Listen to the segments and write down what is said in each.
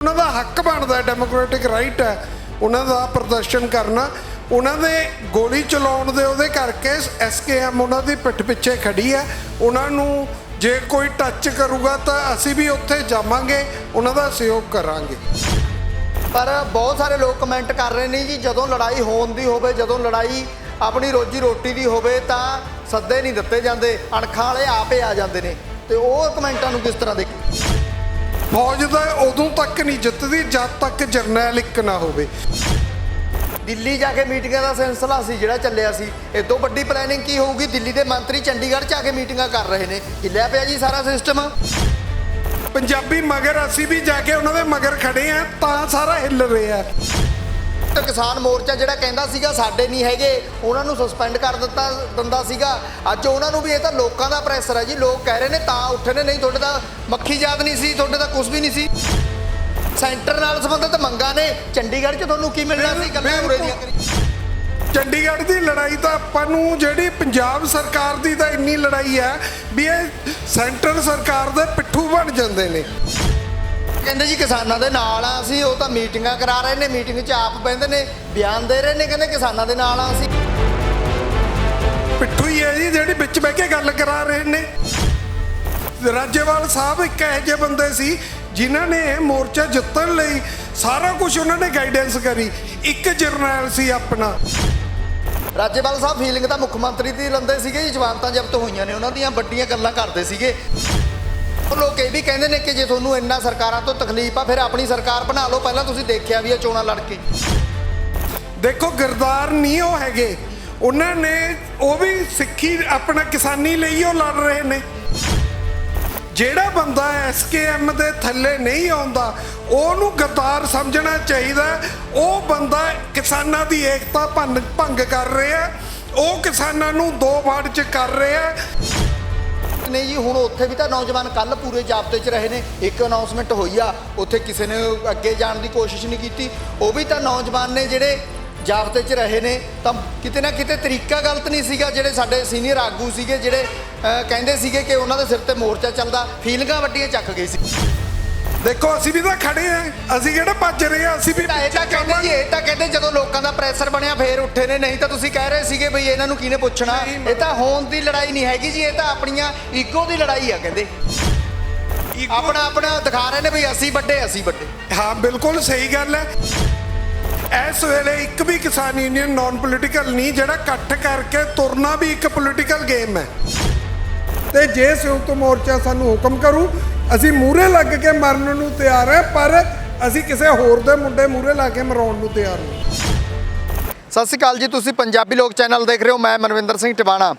ਉਹਨਾਂ ਦਾ ਹੱਕ ਬਣਦਾ ਡੈਮੋਕ੍ਰੈਟਿਕ ਰਾਈਟ ਹੈ। ਉਹਨਾਂ ਦਾ ਪ੍ਰਦਰਸ਼ਨ ਕਰਨਾ। ਉਹਨਾਂ ਦੇ ਗੋਲੀ ਚਲਾਉਣ ਦੇ ਉਹਦੇ ਕਰਕੇ ਐਸਕੇਐਮ ਉਹਨਾਂ ਦੀ ਪਿੱਠ ਪਿੱਛੇ ਖੜੀ ਹੈ। ਉਹਨਾਂ ਨੂੰ ਜੇ ਕੋਈ ਟੱਚ ਕਰੂਗਾ ਤਾਂ ਅਸੀਂ ਵੀ ਉੱਥੇ ਜਾਵਾਂਗੇ, ਉਹਨਾਂ ਦਾ ਸਹਿਯੋਗ ਕਰਾਂਗੇ। ਪਰ ਬਹੁਤ ਸਾਰੇ ਲੋਕ ਕਮੈਂਟ ਕਰ ਰਹੇ ਨੇ ਜੀ, ਜਦੋਂ ਲੜਾਈ ਹੋਣ ਦੀ ਹੋਵੇ, ਜਦੋਂ ਲੜਾਈ ਆਪਣੀ ਰੋਜੀ ਰੋਟੀ ਦੀ ਹੋਵੇ ਤਾਂ ਸੱਦੇ ਨਹੀਂ ਦਿੱਤੇ ਜਾਂਦੇ, ਅਣਖਾਂ ਵਾਲੇ ਆਪੇ ਆ ਜਾਂਦੇ ਨੇ। ਤੇ ਉਹ ਕਮੈਂਟਾਂ ਨੂੰ ਕਿਸ ਤਰ੍ਹਾਂ ਦੇਖੀ ਫੌਜ ਦਾ ਉਦੋਂ ਤੱਕ ਨਹੀਂ ਜਿੱਤਦੀ ਜਦ ਤੱਕ ਜਰਨੈਲ ਇੱਕ ਨਾ ਹੋਵੇ। ਦਿੱਲੀ ਜਾ ਕੇ ਮੀਟਿੰਗਾਂ ਦਾ ਸਿਲਸਿਲਾ ਸੀ ਜਿਹੜਾ ਚੱਲਿਆ ਸੀ। ਇਦੋਂ ਵੱਡੀ ਪਲੈਨਿੰਗ ਕੀ ਹੋਊਗੀ? ਦਿੱਲੀ ਦੇ ਮੰਤਰੀ ਚੰਡੀਗੜ੍ਹ 'ਚ ਆ ਕੇ ਮੀਟਿੰਗਾਂ ਕਰ ਰਹੇ ਨੇ। ਹਿੱਲਿਆ ਪਿਆ ਜੀ ਸਾਰਾ ਸਿਸਟਮ ਪੰਜਾਬੀ ਮਗਰ ਅਸੀਂ ਵੀ ਜਾ ਕੇ ਉਹਨਾਂ ਦੇ ਮਗਰ ਖੜੇ ਆ ਤਾਂ ਸਾਰਾ ਹਿੱਲ ਰਿਹਾ। ਤੇ ਕਿਸਾਨ ਮੋਰਚਾ ਜਿਹੜਾ ਕਹਿੰਦਾ ਸੀਗਾ ਸਾਡੇ ਨਹੀਂ ਹੈਗੇ ਉਹਨਾਂ ਨੂੰ ਸਸਪੈਂਡ ਕਰ ਦਿੱਤਾ ਦਿੰਦਾ ਸੀਗਾ। ਅੱਜ ਉਹਨਾਂ ਨੂੰ ਵੀ ਇਹ ਤਾਂ ਲੋਕਾਂ ਦਾ ਪ੍ਰੈਸ਼ਰ ਹੈ ਜੀ ਲੋਕ ਕਹਿ ਰਹੇ ਨੇ ਤਾਂ ਉੱਠੇ ਨੇ ਨਹੀਂ ਤੁਹਾਡੇ ਤਾਂ ਮੱਖੀ ਜਾਤ ਨਹੀਂ ਸੀ ਤੁਹਾਡੇ ਤਾਂ ਕੁਝ ਵੀ ਨਹੀਂ ਸੀ। ਸੈਂਟਰ ਨਾਲ ਸੰਬੰਧਿਤ ਮੰਗਾਂ ਨੇ ਚੰਡੀਗੜ੍ਹ 'ਚ ਤੁਹਾਨੂੰ ਕੀ ਮਿਲਣਾ ਸੀ? ਗੱਲਾਂ ਉਰੇ ਦੀਆਂ ਕਰੀ ਚੰਡੀਗੜ੍ਹ ਦੀ ਲੜਾਈ ਤਾਂ ਆਪਾਂ ਨੂੰ ਜਿਹੜੀ ਪੰਜਾਬ ਸਰਕਾਰ ਦੀ ਤਾਂ ਇੰਨੀ ਲੜਾਈ ਹੈ ਵੀ ਇਹ ਸੈਂਟਰ ਸਰਕਾਰ ਦੇ ਪਿੱਠੂ ਬਣ ਜਾਂਦੇ ਨੇ। ਕਹਿੰਦੇ ਜੀ ਕਿਸਾਨਾਂ ਦੇ ਨਾਲ ਆ ਅਸੀਂ ਉਹ ਤਾਂ ਮੀਟਿੰਗਾਂ ਕਰਾ ਰਹੇ ਨੇ ਮੀਟਿੰਗ 'ਚ ਆਪ ਬਹਿੰਦੇ ਨੇ ਬਿਆਨ ਦੇ ਰਹੇ ਨੇ ਕਹਿੰਦੇ ਕਿਸਾਨਾਂ ਦੇ ਨਾਲ ਆ ਅਸੀਂ। ਪਿੱਠੂ ਹੀ ਹੈ ਜੀ ਜਿਹੜੀ ਵਿੱਚ ਬਹਿ ਕੇ ਗੱਲ ਕਰਾ ਰਹੇ ਨੇ। ਰਾਜੇਵਾਲ ਸਾਹਿਬ ਇੱਕ ਇਹੋ ਜਿਹੇ ਬੰਦੇ ਸੀ ਜਿਨ੍ਹਾਂ ਨੇ ਇਹ ਮੋਰਚਾ ਜਿੱਤਣ ਲਈ ਸਾਰਾ ਕੁਝ ਉਹਨਾਂ ਨੇ ਗਾਈਡੈਂਸ ਕਰੀ। ਇੱਕ ਜਰਨੈਲ ਸੀ ਆਪਣਾ। ਰਾਜੇਵਾਲ ਸਾਹਿਬ ਫੀਲਿੰਗ ਤਾਂ ਮੁੱਖ ਮੰਤਰੀ ਦੀ ਲੰਦੇ ਸੀਗੇ ਜੀ ਜਵਾਨਤਾਂ ਜ਼ਬਤ ਹੋਈਆਂ ਨੇ ਉਹਨਾਂ ਦੀਆਂ ਵੱਡੀਆਂ ਗੱਲਾਂ ਕਰਦੇ ਸੀਗੇ। ਉਹ ਲੋਕ ਇਹ ਵੀ ਕਹਿੰਦੇ ਨੇ ਕਿ ਜੇ ਤੁਹਾਨੂੰ ਇੰਨਾ ਸਰਕਾਰਾਂ ਤੋਂ ਤਕਲੀਫ ਆ, ਫਿਰ ਆਪਣੀ ਸਰਕਾਰ ਬਣਾ ਲਓ। ਪਹਿਲਾਂ ਤੁਸੀਂ ਦੇਖਿਆ ਵੀ ਇਹ ਚੋਣਾਂ ਲੜ ਕੇ। ਦੇਖੋ, ਗਰਦਾਰ ਨਹੀਂ ਉਹ ਹੈਗੇ। ਉਹਨਾਂ ਨੇ ਉਹ ਵੀ ਸਿੱਖੀ, ਆਪਣਾ ਕਿਸਾਨੀ ਲਈ ਉਹ ਲੜ ਰਹੇ ਨੇ। ਜਿਹੜਾ ਬੰਦਾ ਐਸਕੇਐਮ ਦੇ ਥੱਲੇ ਨਹੀਂ ਆਉਂਦਾ, ਉਹਨੂੰ ਗਰਦਾਰ ਸਮਝਣਾ ਚਾਹੀਦਾ। ਉਹ ਬੰਦਾ ਕਿਸਾਨਾਂ ਦੀ ਏਕਤਾ ਭੰਨ ਭੰਗ ਕਰ ਰਿਹਾ। ਉਹ ਕਿਸਾਨਾਂ ਨੂੰ ਦੋ ਵਾਰ ਚ ਕਰ ਰਿਹਾ। ਨਹੀਂ ਜੀ, ਹੁਣ ਉੱਥੇ ਵੀ ਤਾਂ ਨੌਜਵਾਨ ਕੱਲ ਪੂਰੇ ਜਾਬਤੇ 'ਚ ਰਹੇ ਨੇ। ਇੱਕ ਅਨਾਉਂਸਮੈਂਟ ਹੋਈ ਆ, ਉੱਥੇ ਕਿਸੇ ਨੇ ਅੱਗੇ ਜਾਣ ਦੀ ਕੋਸ਼ਿਸ਼ ਨਹੀਂ ਕੀਤੀ। ਉਹ ਵੀ ਤਾਂ ਨੌਜਵਾਨ ਨੇ ਜਿਹੜੇ ਜਾਬਤੇ 'ਚ ਰਹੇ ਨੇ। ਤਾਂ ਕਿਤੇ ਨਾ ਕਿਤੇ ਤਰੀਕਾ ਗਲਤ ਨਹੀਂ ਸੀਗਾ, ਜਿਹੜੇ ਸਾਡੇ ਸੀਨੀਅਰ ਆਗੂ ਸੀਗੇ, ਜਿਹੜੇ ਕਹਿੰਦੇ ਸੀਗੇ ਕਿ ਉਹਨਾਂ ਦੇ ਸਿਰ ਤੇ ਮੋਰਚਾ ਚੱਲਦਾ। ਫੀਲਿੰਗਾਂ ਵੱਡੀਆਂ ਚੱਕ ਗਏ ਸੀ। ਦੇਖੋ ਅਸੀਂ ਵੀ ਤਾਂ ਖੜੇ ਆ। ਅਸੀਂ ਕਿਹੜਾ ਭੱਜ ਰਹੇ ਆ? ਅਸੀਂ ਵੀ ਤਾਂ ਇਹ ਤਾਂ ਕਹਿੰਦੇ ਜੀ ਇਹ ਤਾਂ ਕਹਿੰਦੇ ਜਦੋਂ ਲੋਕਾਂ ਦਾ ਪ੍ਰੈਸ਼ਰ ਬਣਿਆ ਫੇਰ ਉੱਠੇ ਨੇ। ਨਹੀਂ ਤਾਂ ਤੁਸੀਂ ਕਹਿ ਰਹੇ ਸੀਗੇ ਬਈ ਇਹਨਾਂ ਨੂੰ ਕਿਹਨੇ ਪੁੱਛਣਾ? ਇਹ ਤਾਂ ਹੋਣ ਦੀ ਲੜਾਈ ਨਹੀਂ ਹੈਗੀ ਜੀ ਇਹ ਤਾਂ ਆਪਣੀਆਂ ਈਗੋ ਦੀ ਲੜਾਈ ਆ ਕਹਿੰਦੇ। ਆਪਣਾ ਆਪਣਾ ਦਿਖਾ ਰਹੇ ਨੇ ਬਈ ਅਸੀਂ ਵੱਡੇ ਅਸੀਂ ਵੱਡੇ। ਹਾਂ ਬਿਲਕੁਲ ਸਹੀ ਗੱਲ ਹੈ। ਇਸ ਵੇਲੇ ਇੱਕ ਵੀ ਕਿਸਾਨ ਯੂਨੀਅਨ ਨਾਨ ਪੋਲੀਟੀਕਲ ਨਹੀਂ ਜਿਹੜਾ ਇਕੱਠ ਕਰਕੇ ਤੁਰਨਾ ਵੀ ਇੱਕ ਪੋਲੀਟੀਕਲ ਗੇਮ ਹੈ। ਤੇ ਜੇ ਸੰਯੁਕਤ ਮੋਰਚਾ ਸਾਨੂੰ ਹੁਕਮ ਕਰੂ ਅਸੀਂ ਮੂਹਰੇ ਲੱਗ ਕੇ ਮਰਨ ਨੂੰ ਤਿਆਰ ਹੈ, ਪਰ ਅਸੀਂ ਕਿਸੇ ਹੋਰ ਦੇ ਮੁੰਡੇ ਮੂਹਰੇ ਲਾ ਕੇ ਮਰਾਉਣ ਨੂੰ ਤਿਆਰ ਨਹੀਂ ਸਤਿ ਸ਼੍ਰੀ ਅਕਾਲ ਜੀ, ਤੁਸੀਂ ਪੰਜਾਬੀ ਲੋਕ ਚੈਨਲ ਦੇਖ ਰਹੇ ਹੋ, ਮੈਂ ਮਨਵਿੰਦਰ ਸਿੰਘ ਟਿਵਾਣਾ।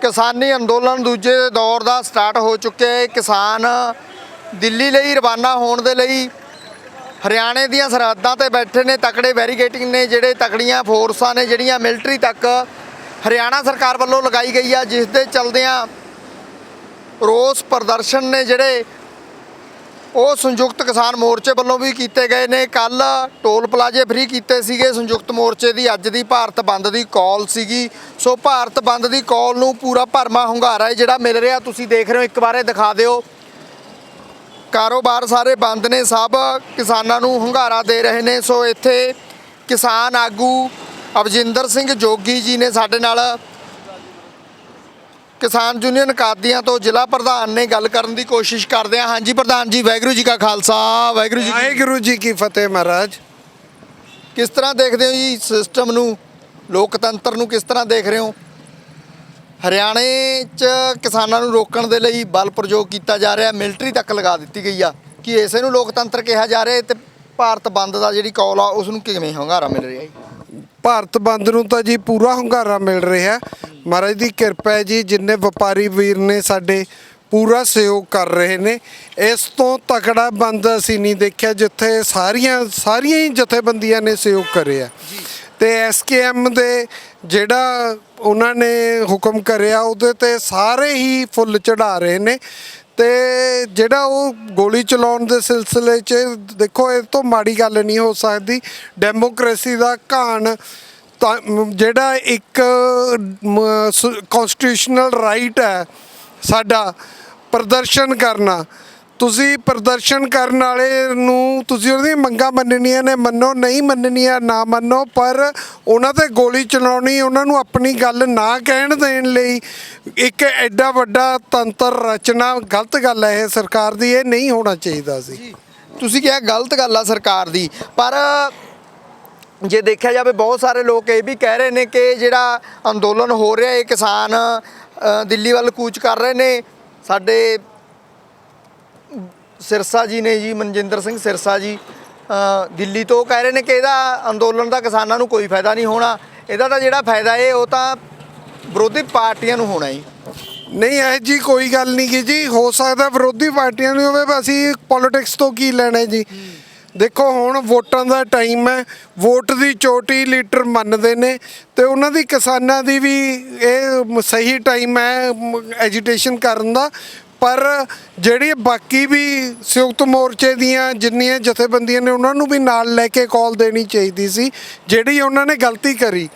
ਕਿਸਾਨੀ ਅੰਦੋਲਨ ਦੂਜੇ ਦੌਰ ਦਾ ਸਟਾਰਟ ਹੋ ਚੁੱਕਿਆ ਹੈ। ਕਿਸਾਨ ਦਿੱਲੀ ਲਈ ਰਵਾਨਾ ਹੋਣ ਦੇ ਲਈ ਹਰਿਆਣੇ ਦੀਆਂ ਸਰਹੱਦਾਂ ਤੇ ਬੈਠੇ ਨੇ, ਤਕੜੇ ਬੈਰੀਗੇਟਿੰਗ ਨੇ, ਜਿਹੜੇ ਤਕੜੀਆਂ ਫੋਰਸਾਂ ਨੇ, ਜਿਹੜੀਆਂ ਮਿਲਟਰੀ ਤੱਕ ਹਰਿਆਣਾ ਸਰਕਾਰ ਵੱਲੋਂ ਲਗਾਈ ਗਈ ਆ, ਜਿਸ ਦੇ ਚਲਦਿਆਂ ਰੋਸ ਪ੍ਰਦਰਸ਼ਨ ਨੇ ਜਿਹੜੇ ਉਹ ਸੰਯੁਕਤ ਕਿਸਾਨ ਮੋਰਚੇ ਵੱਲੋਂ ਵੀ ਕੀਤੇ ਗਏ ਨੇ। ਕੱਲ ਟੋਲ ਪਲਾਜ਼ੇ ਫ੍ਰੀ ਕੀਤੇ ਸੀਗੇ। ਸੰਯੁਕਤ ਮੋਰਚੇ ਦੀ ਅੱਜ ਦੀ ਭਾਰਤ ਬੰਦ ਦੀ ਕਾਲ ਸੀਗੀ। ਸੋ ਭਾਰਤ ਬੰਦ ਦੀ ਕਾਲ ਨੂੰ ਪੂਰਾ ਭਰਮਾ ਹੁੰਗਾਰਾ ਹੈ, ਜਿਹੜਾ ਮਿਲ ਰਿਹਾ। ਤੁਸੀਂ ਦੇਖ ਰਹੇ ਹੋ, ਇੱਕ ਵਾਰੇ ਦਿਖਾ ਦਿਓ। ਕਾਰੋਬਾਰ ਸਾਰੇ ਬੰਦ ਨੇ, ਸਭ ਕਿਸਾਨਾਂ ਨੂੰ ਹੁੰਗਾਰਾ ਦੇ ਰਹੇ ਨੇ। ਸੋ ਇੱਥੇ ਕਿਸਾਨ ਆਗੂ ਅਵਜਿੰਦਰ ਸਿੰਘ ਜੋਗੀ ਜੀ ਨੇ ਸਾਡੇ ਨਾਲ ਕਿਸਾਨ ਯੂਨੀਅਨ ਕਾਦੀਆਂ ਤੋਂ ਜ਼ਿਲ੍ਹਾ ਪ੍ਰਧਾਨ ਨੇ ਗੱਲ ਕਰਨ ਦੀ ਕੋਸ਼ਿਸ਼ ਕਰਦੇ ਆ ਹਾਂਜੀ ਪ੍ਰਧਾਨ ਜੀ ਵਾਹਿਗੁਰੂ ਜੀ ਕਾ ਖਾਲਸਾ ਵਾਹਿਗੁਰੂ ਜੀ ਵਾਹਿਗੁਰੂ ਜੀ ਕੀ ਫਤਿਹ ਮਹਾਰਾਜ। ਕਿਸ ਤਰ੍ਹਾਂ ਦੇਖਦੇ ਹੋ ਜੀ ਸਿਸਟਮ ਨੂੰ ਲੋਕਤੰਤਰ ਨੂੰ ਕਿਸ ਤਰ੍ਹਾਂ ਦੇਖ ਰਹੇ ਹੋ? ਹਰਿਆਣੇ 'ਚ ਕਿਸਾਨਾਂ ਨੂੰ ਰੋਕਣ ਦੇ ਲਈ ਬਲ ਪ੍ਰਯੋਗ ਕੀਤਾ ਜਾ ਰਿਹਾ ਮਿਲਟਰੀ ਤੱਕ ਲਗਾ ਦਿੱਤੀ ਗਈ ਆ। ਕਿ ਇਸੇ ਨੂੰ ਲੋਕਤੰਤਰ ਕਿਹਾ ਜਾ ਰਿਹਾ ਤੇ ਭਾਰਤ ਬੰਦ ਦਾ ਜਿਹੜੀ ਕਾਲ ਆ ਉਸ ਨੂੰ ਕਿਵੇਂ ਹੁੰਗਾਰਾ ਮਿਲ ਰਿਹਾ ਜੀ ਭਾਰਤ ਬੰਦ ਨੂੰ ਤਾਂ ਜੀ ਪੂਰਾ ਹੁੰਗਾਰਾ ਮਿਲ ਰਿਹਾ ਮਹਾਰਾਜ ਦੀ ਕਿਰਪਾ ਹੈ ਜੀ ਜਿੰਨੇ ਵਪਾਰੀ ਵੀਰ ਨੇ ਸਾਡੇ ਪੂਰਾ ਸਹਿਯੋਗ ਕਰ ਰਹੇ ਨੇ। ਇਸ ਤੋਂ ਤਕੜਾ ਬੰਦ ਅਸੀਂ ਨਹੀਂ ਦੇਖਿਆ ਜਿੱਥੇ ਸਾਰੀਆਂ ਸਾਰੀਆਂ ਹੀ ਜਥੇਬੰਦੀਆਂ ਨੇ ਸਹਿਯੋਗ ਕਰਿਆ। ਤੇ ਐਸਕੇਐਮ ਦੇ ਜਿਹੜਾ ਉਹਨਾਂ ਨੇ ਹੁਕਮ ਕਰਿਆ ਉਹਦੇ ਤੇ ਸਾਰੇ ਹੀ ਫੁੱਲ ਚੜਾ ਰਹੇ ਨੇ। ਤੇ ਜਿਹੜਾ ਉਹ ਗੋਲੀ ਚਲਾਉਣ ਦੇ ਸਿਲਸਿਲੇ 'ਚ ਦੇਖੋ ਇਹ ਤੋਂ ਮਾੜੀ ਗੱਲ ਨਹੀਂ ਹੋ ਸਕਦੀ। ਡੈਮੋਕ੍ਰੇਸੀ ਦਾ ਘਾਣ ਤਾਂ ਜਿਹੜਾ ਇੱਕ ਕਨਸਟੀਟਿਊਸ਼ਨਲ ਰਾਈਟ ਹੈ ਸਾਡਾ ਪ੍ਰਦਰਸ਼ਨ ਕਰਨਾ। ਤੁਸੀਂ ਪ੍ਰਦਰਸ਼ਨ ਕਰਨ ਵਾਲੇ ਨੂੰ ਤੁਸੀਂ ਉਹਦੀਆਂ ਮੰਗਾਂ ਮੰਨਣੀਆਂ ਨੇ, ਮੰਨੋ, ਨਹੀਂ ਮੰਨਣੀਆਂ, ਨਾ ਮੰਨੋ, ਪਰ ਉਹਨਾਂ ਤੇ ਗੋਲੀ ਚਲਾਉਣੀ, ਉਹਨਾਂ ਨੂੰ ਆਪਣੀ ਗੱਲ ਨਾ ਕਹਿਣ ਦੇਣ ਲਈ ਇੱਕ ਐਡਾ ਵੱਡਾ ਤੰਤਰ ਰਚਨਾ, ਗਲਤ ਗੱਲ ਹੈ ਇਹ ਸਰਕਾਰ ਦੀ, ਇਹ ਨਹੀਂ ਹੋਣਾ ਚਾਹੀਦਾ ਸੀ। ਤੁਸੀਂ ਕਿਹਾ ਗਲਤ ਗੱਲ ਆ ਸਰਕਾਰ ਦੀ, ਪਰ ਜੇ ਦੇਖਿਆ ਜਾਵੇ ਬਹੁਤ ਸਾਰੇ ਲੋਕ ਇਹ ਵੀ ਕਹਿ ਰਹੇ ਨੇ ਕਿ ਜਿਹੜਾ ਅੰਦੋਲਨ ਹੋ ਰਿਹਾ ਇਹ ਕਿਸਾਨ ਦਿੱਲੀ ਵੱਲ ਕੂਚ ਕਰ ਰਹੇ ਨੇ। ਸਾਡੇ ਸਿਰਸਾ ਜੀ ਨੇ ਜੀ ਮਨਜਿੰਦਰ ਸਿੰਘ ਸਿਰਸਾ ਜੀ ਦਿੱਲੀ ਤੋਂ ਕਹਿ ਰਹੇ ਨੇ ਕਿ ਇਹਦਾ ਅੰਦੋਲਨ ਦਾ ਕਿਸਾਨਾਂ ਨੂੰ ਕੋਈ ਫਾਇਦਾ ਨਹੀਂ ਹੋਣਾ। ਇਹਦਾ ਤਾਂ ਜਿਹੜਾ ਫਾਇਦਾ ਹੈ ਉਹ ਤਾਂ ਵਿਰੋਧੀ ਪਾਰਟੀਆਂ ਨੂੰ ਹੋਣਾ ਜੀ। ਨਹੀਂ ਇਹ ਜੀ ਕੋਈ ਗੱਲ ਨਹੀਂ ਜੀ। ਹੋ ਸਕਦਾ ਵਿਰੋਧੀ ਪਾਰਟੀਆਂ ਨੂੰ ਹੋਵੇ ਅਸੀਂ ਪੋਲਿਟਿਕਸ ਤੋਂ ਕੀ ਲੈਣਾ ਜੀ? ਦੇਖੋ, ਹੁਣ ਵੋਟਾਂ ਦਾ ਟਾਈਮ ਹੈ। ਵੋਟ ਦੀ ਚੋਟੀ ਲੀਡਰ ਮੰਨਦੇ ਨੇ ਤੇ ਉਹਨਾਂ ਦੀ ਕਿਸਾਨਾਂ ਦੀ ਵੀ ਇਹ ਸਹੀ ਟਾਈਮ ਹੈ ਐਜੀਟੇਸ਼ਨ ਕਰਨ ਦਾ। ਪਰ ਜਿਹੜੀ ਬਾਕੀ ਵੀ ਸੰਯੁਕਤ ਮੋਰਚੇ ਦੀਆਂ ਜਿੰਨੀਆਂ ਜਥੇਬੰਦੀਆਂ ਨੇ ਉਹਨਾਂ ਨੂੰ ਵੀ ਨਾਲ ਲੈ ਕੇ ਕਾਲ ਦੇਣੀ ਚਾਹੀਦੀ ਸੀ ਜਿਹੜੀ ਉਹਨਾਂ ਨੇ ਗਲਤੀ ਕਰੀ।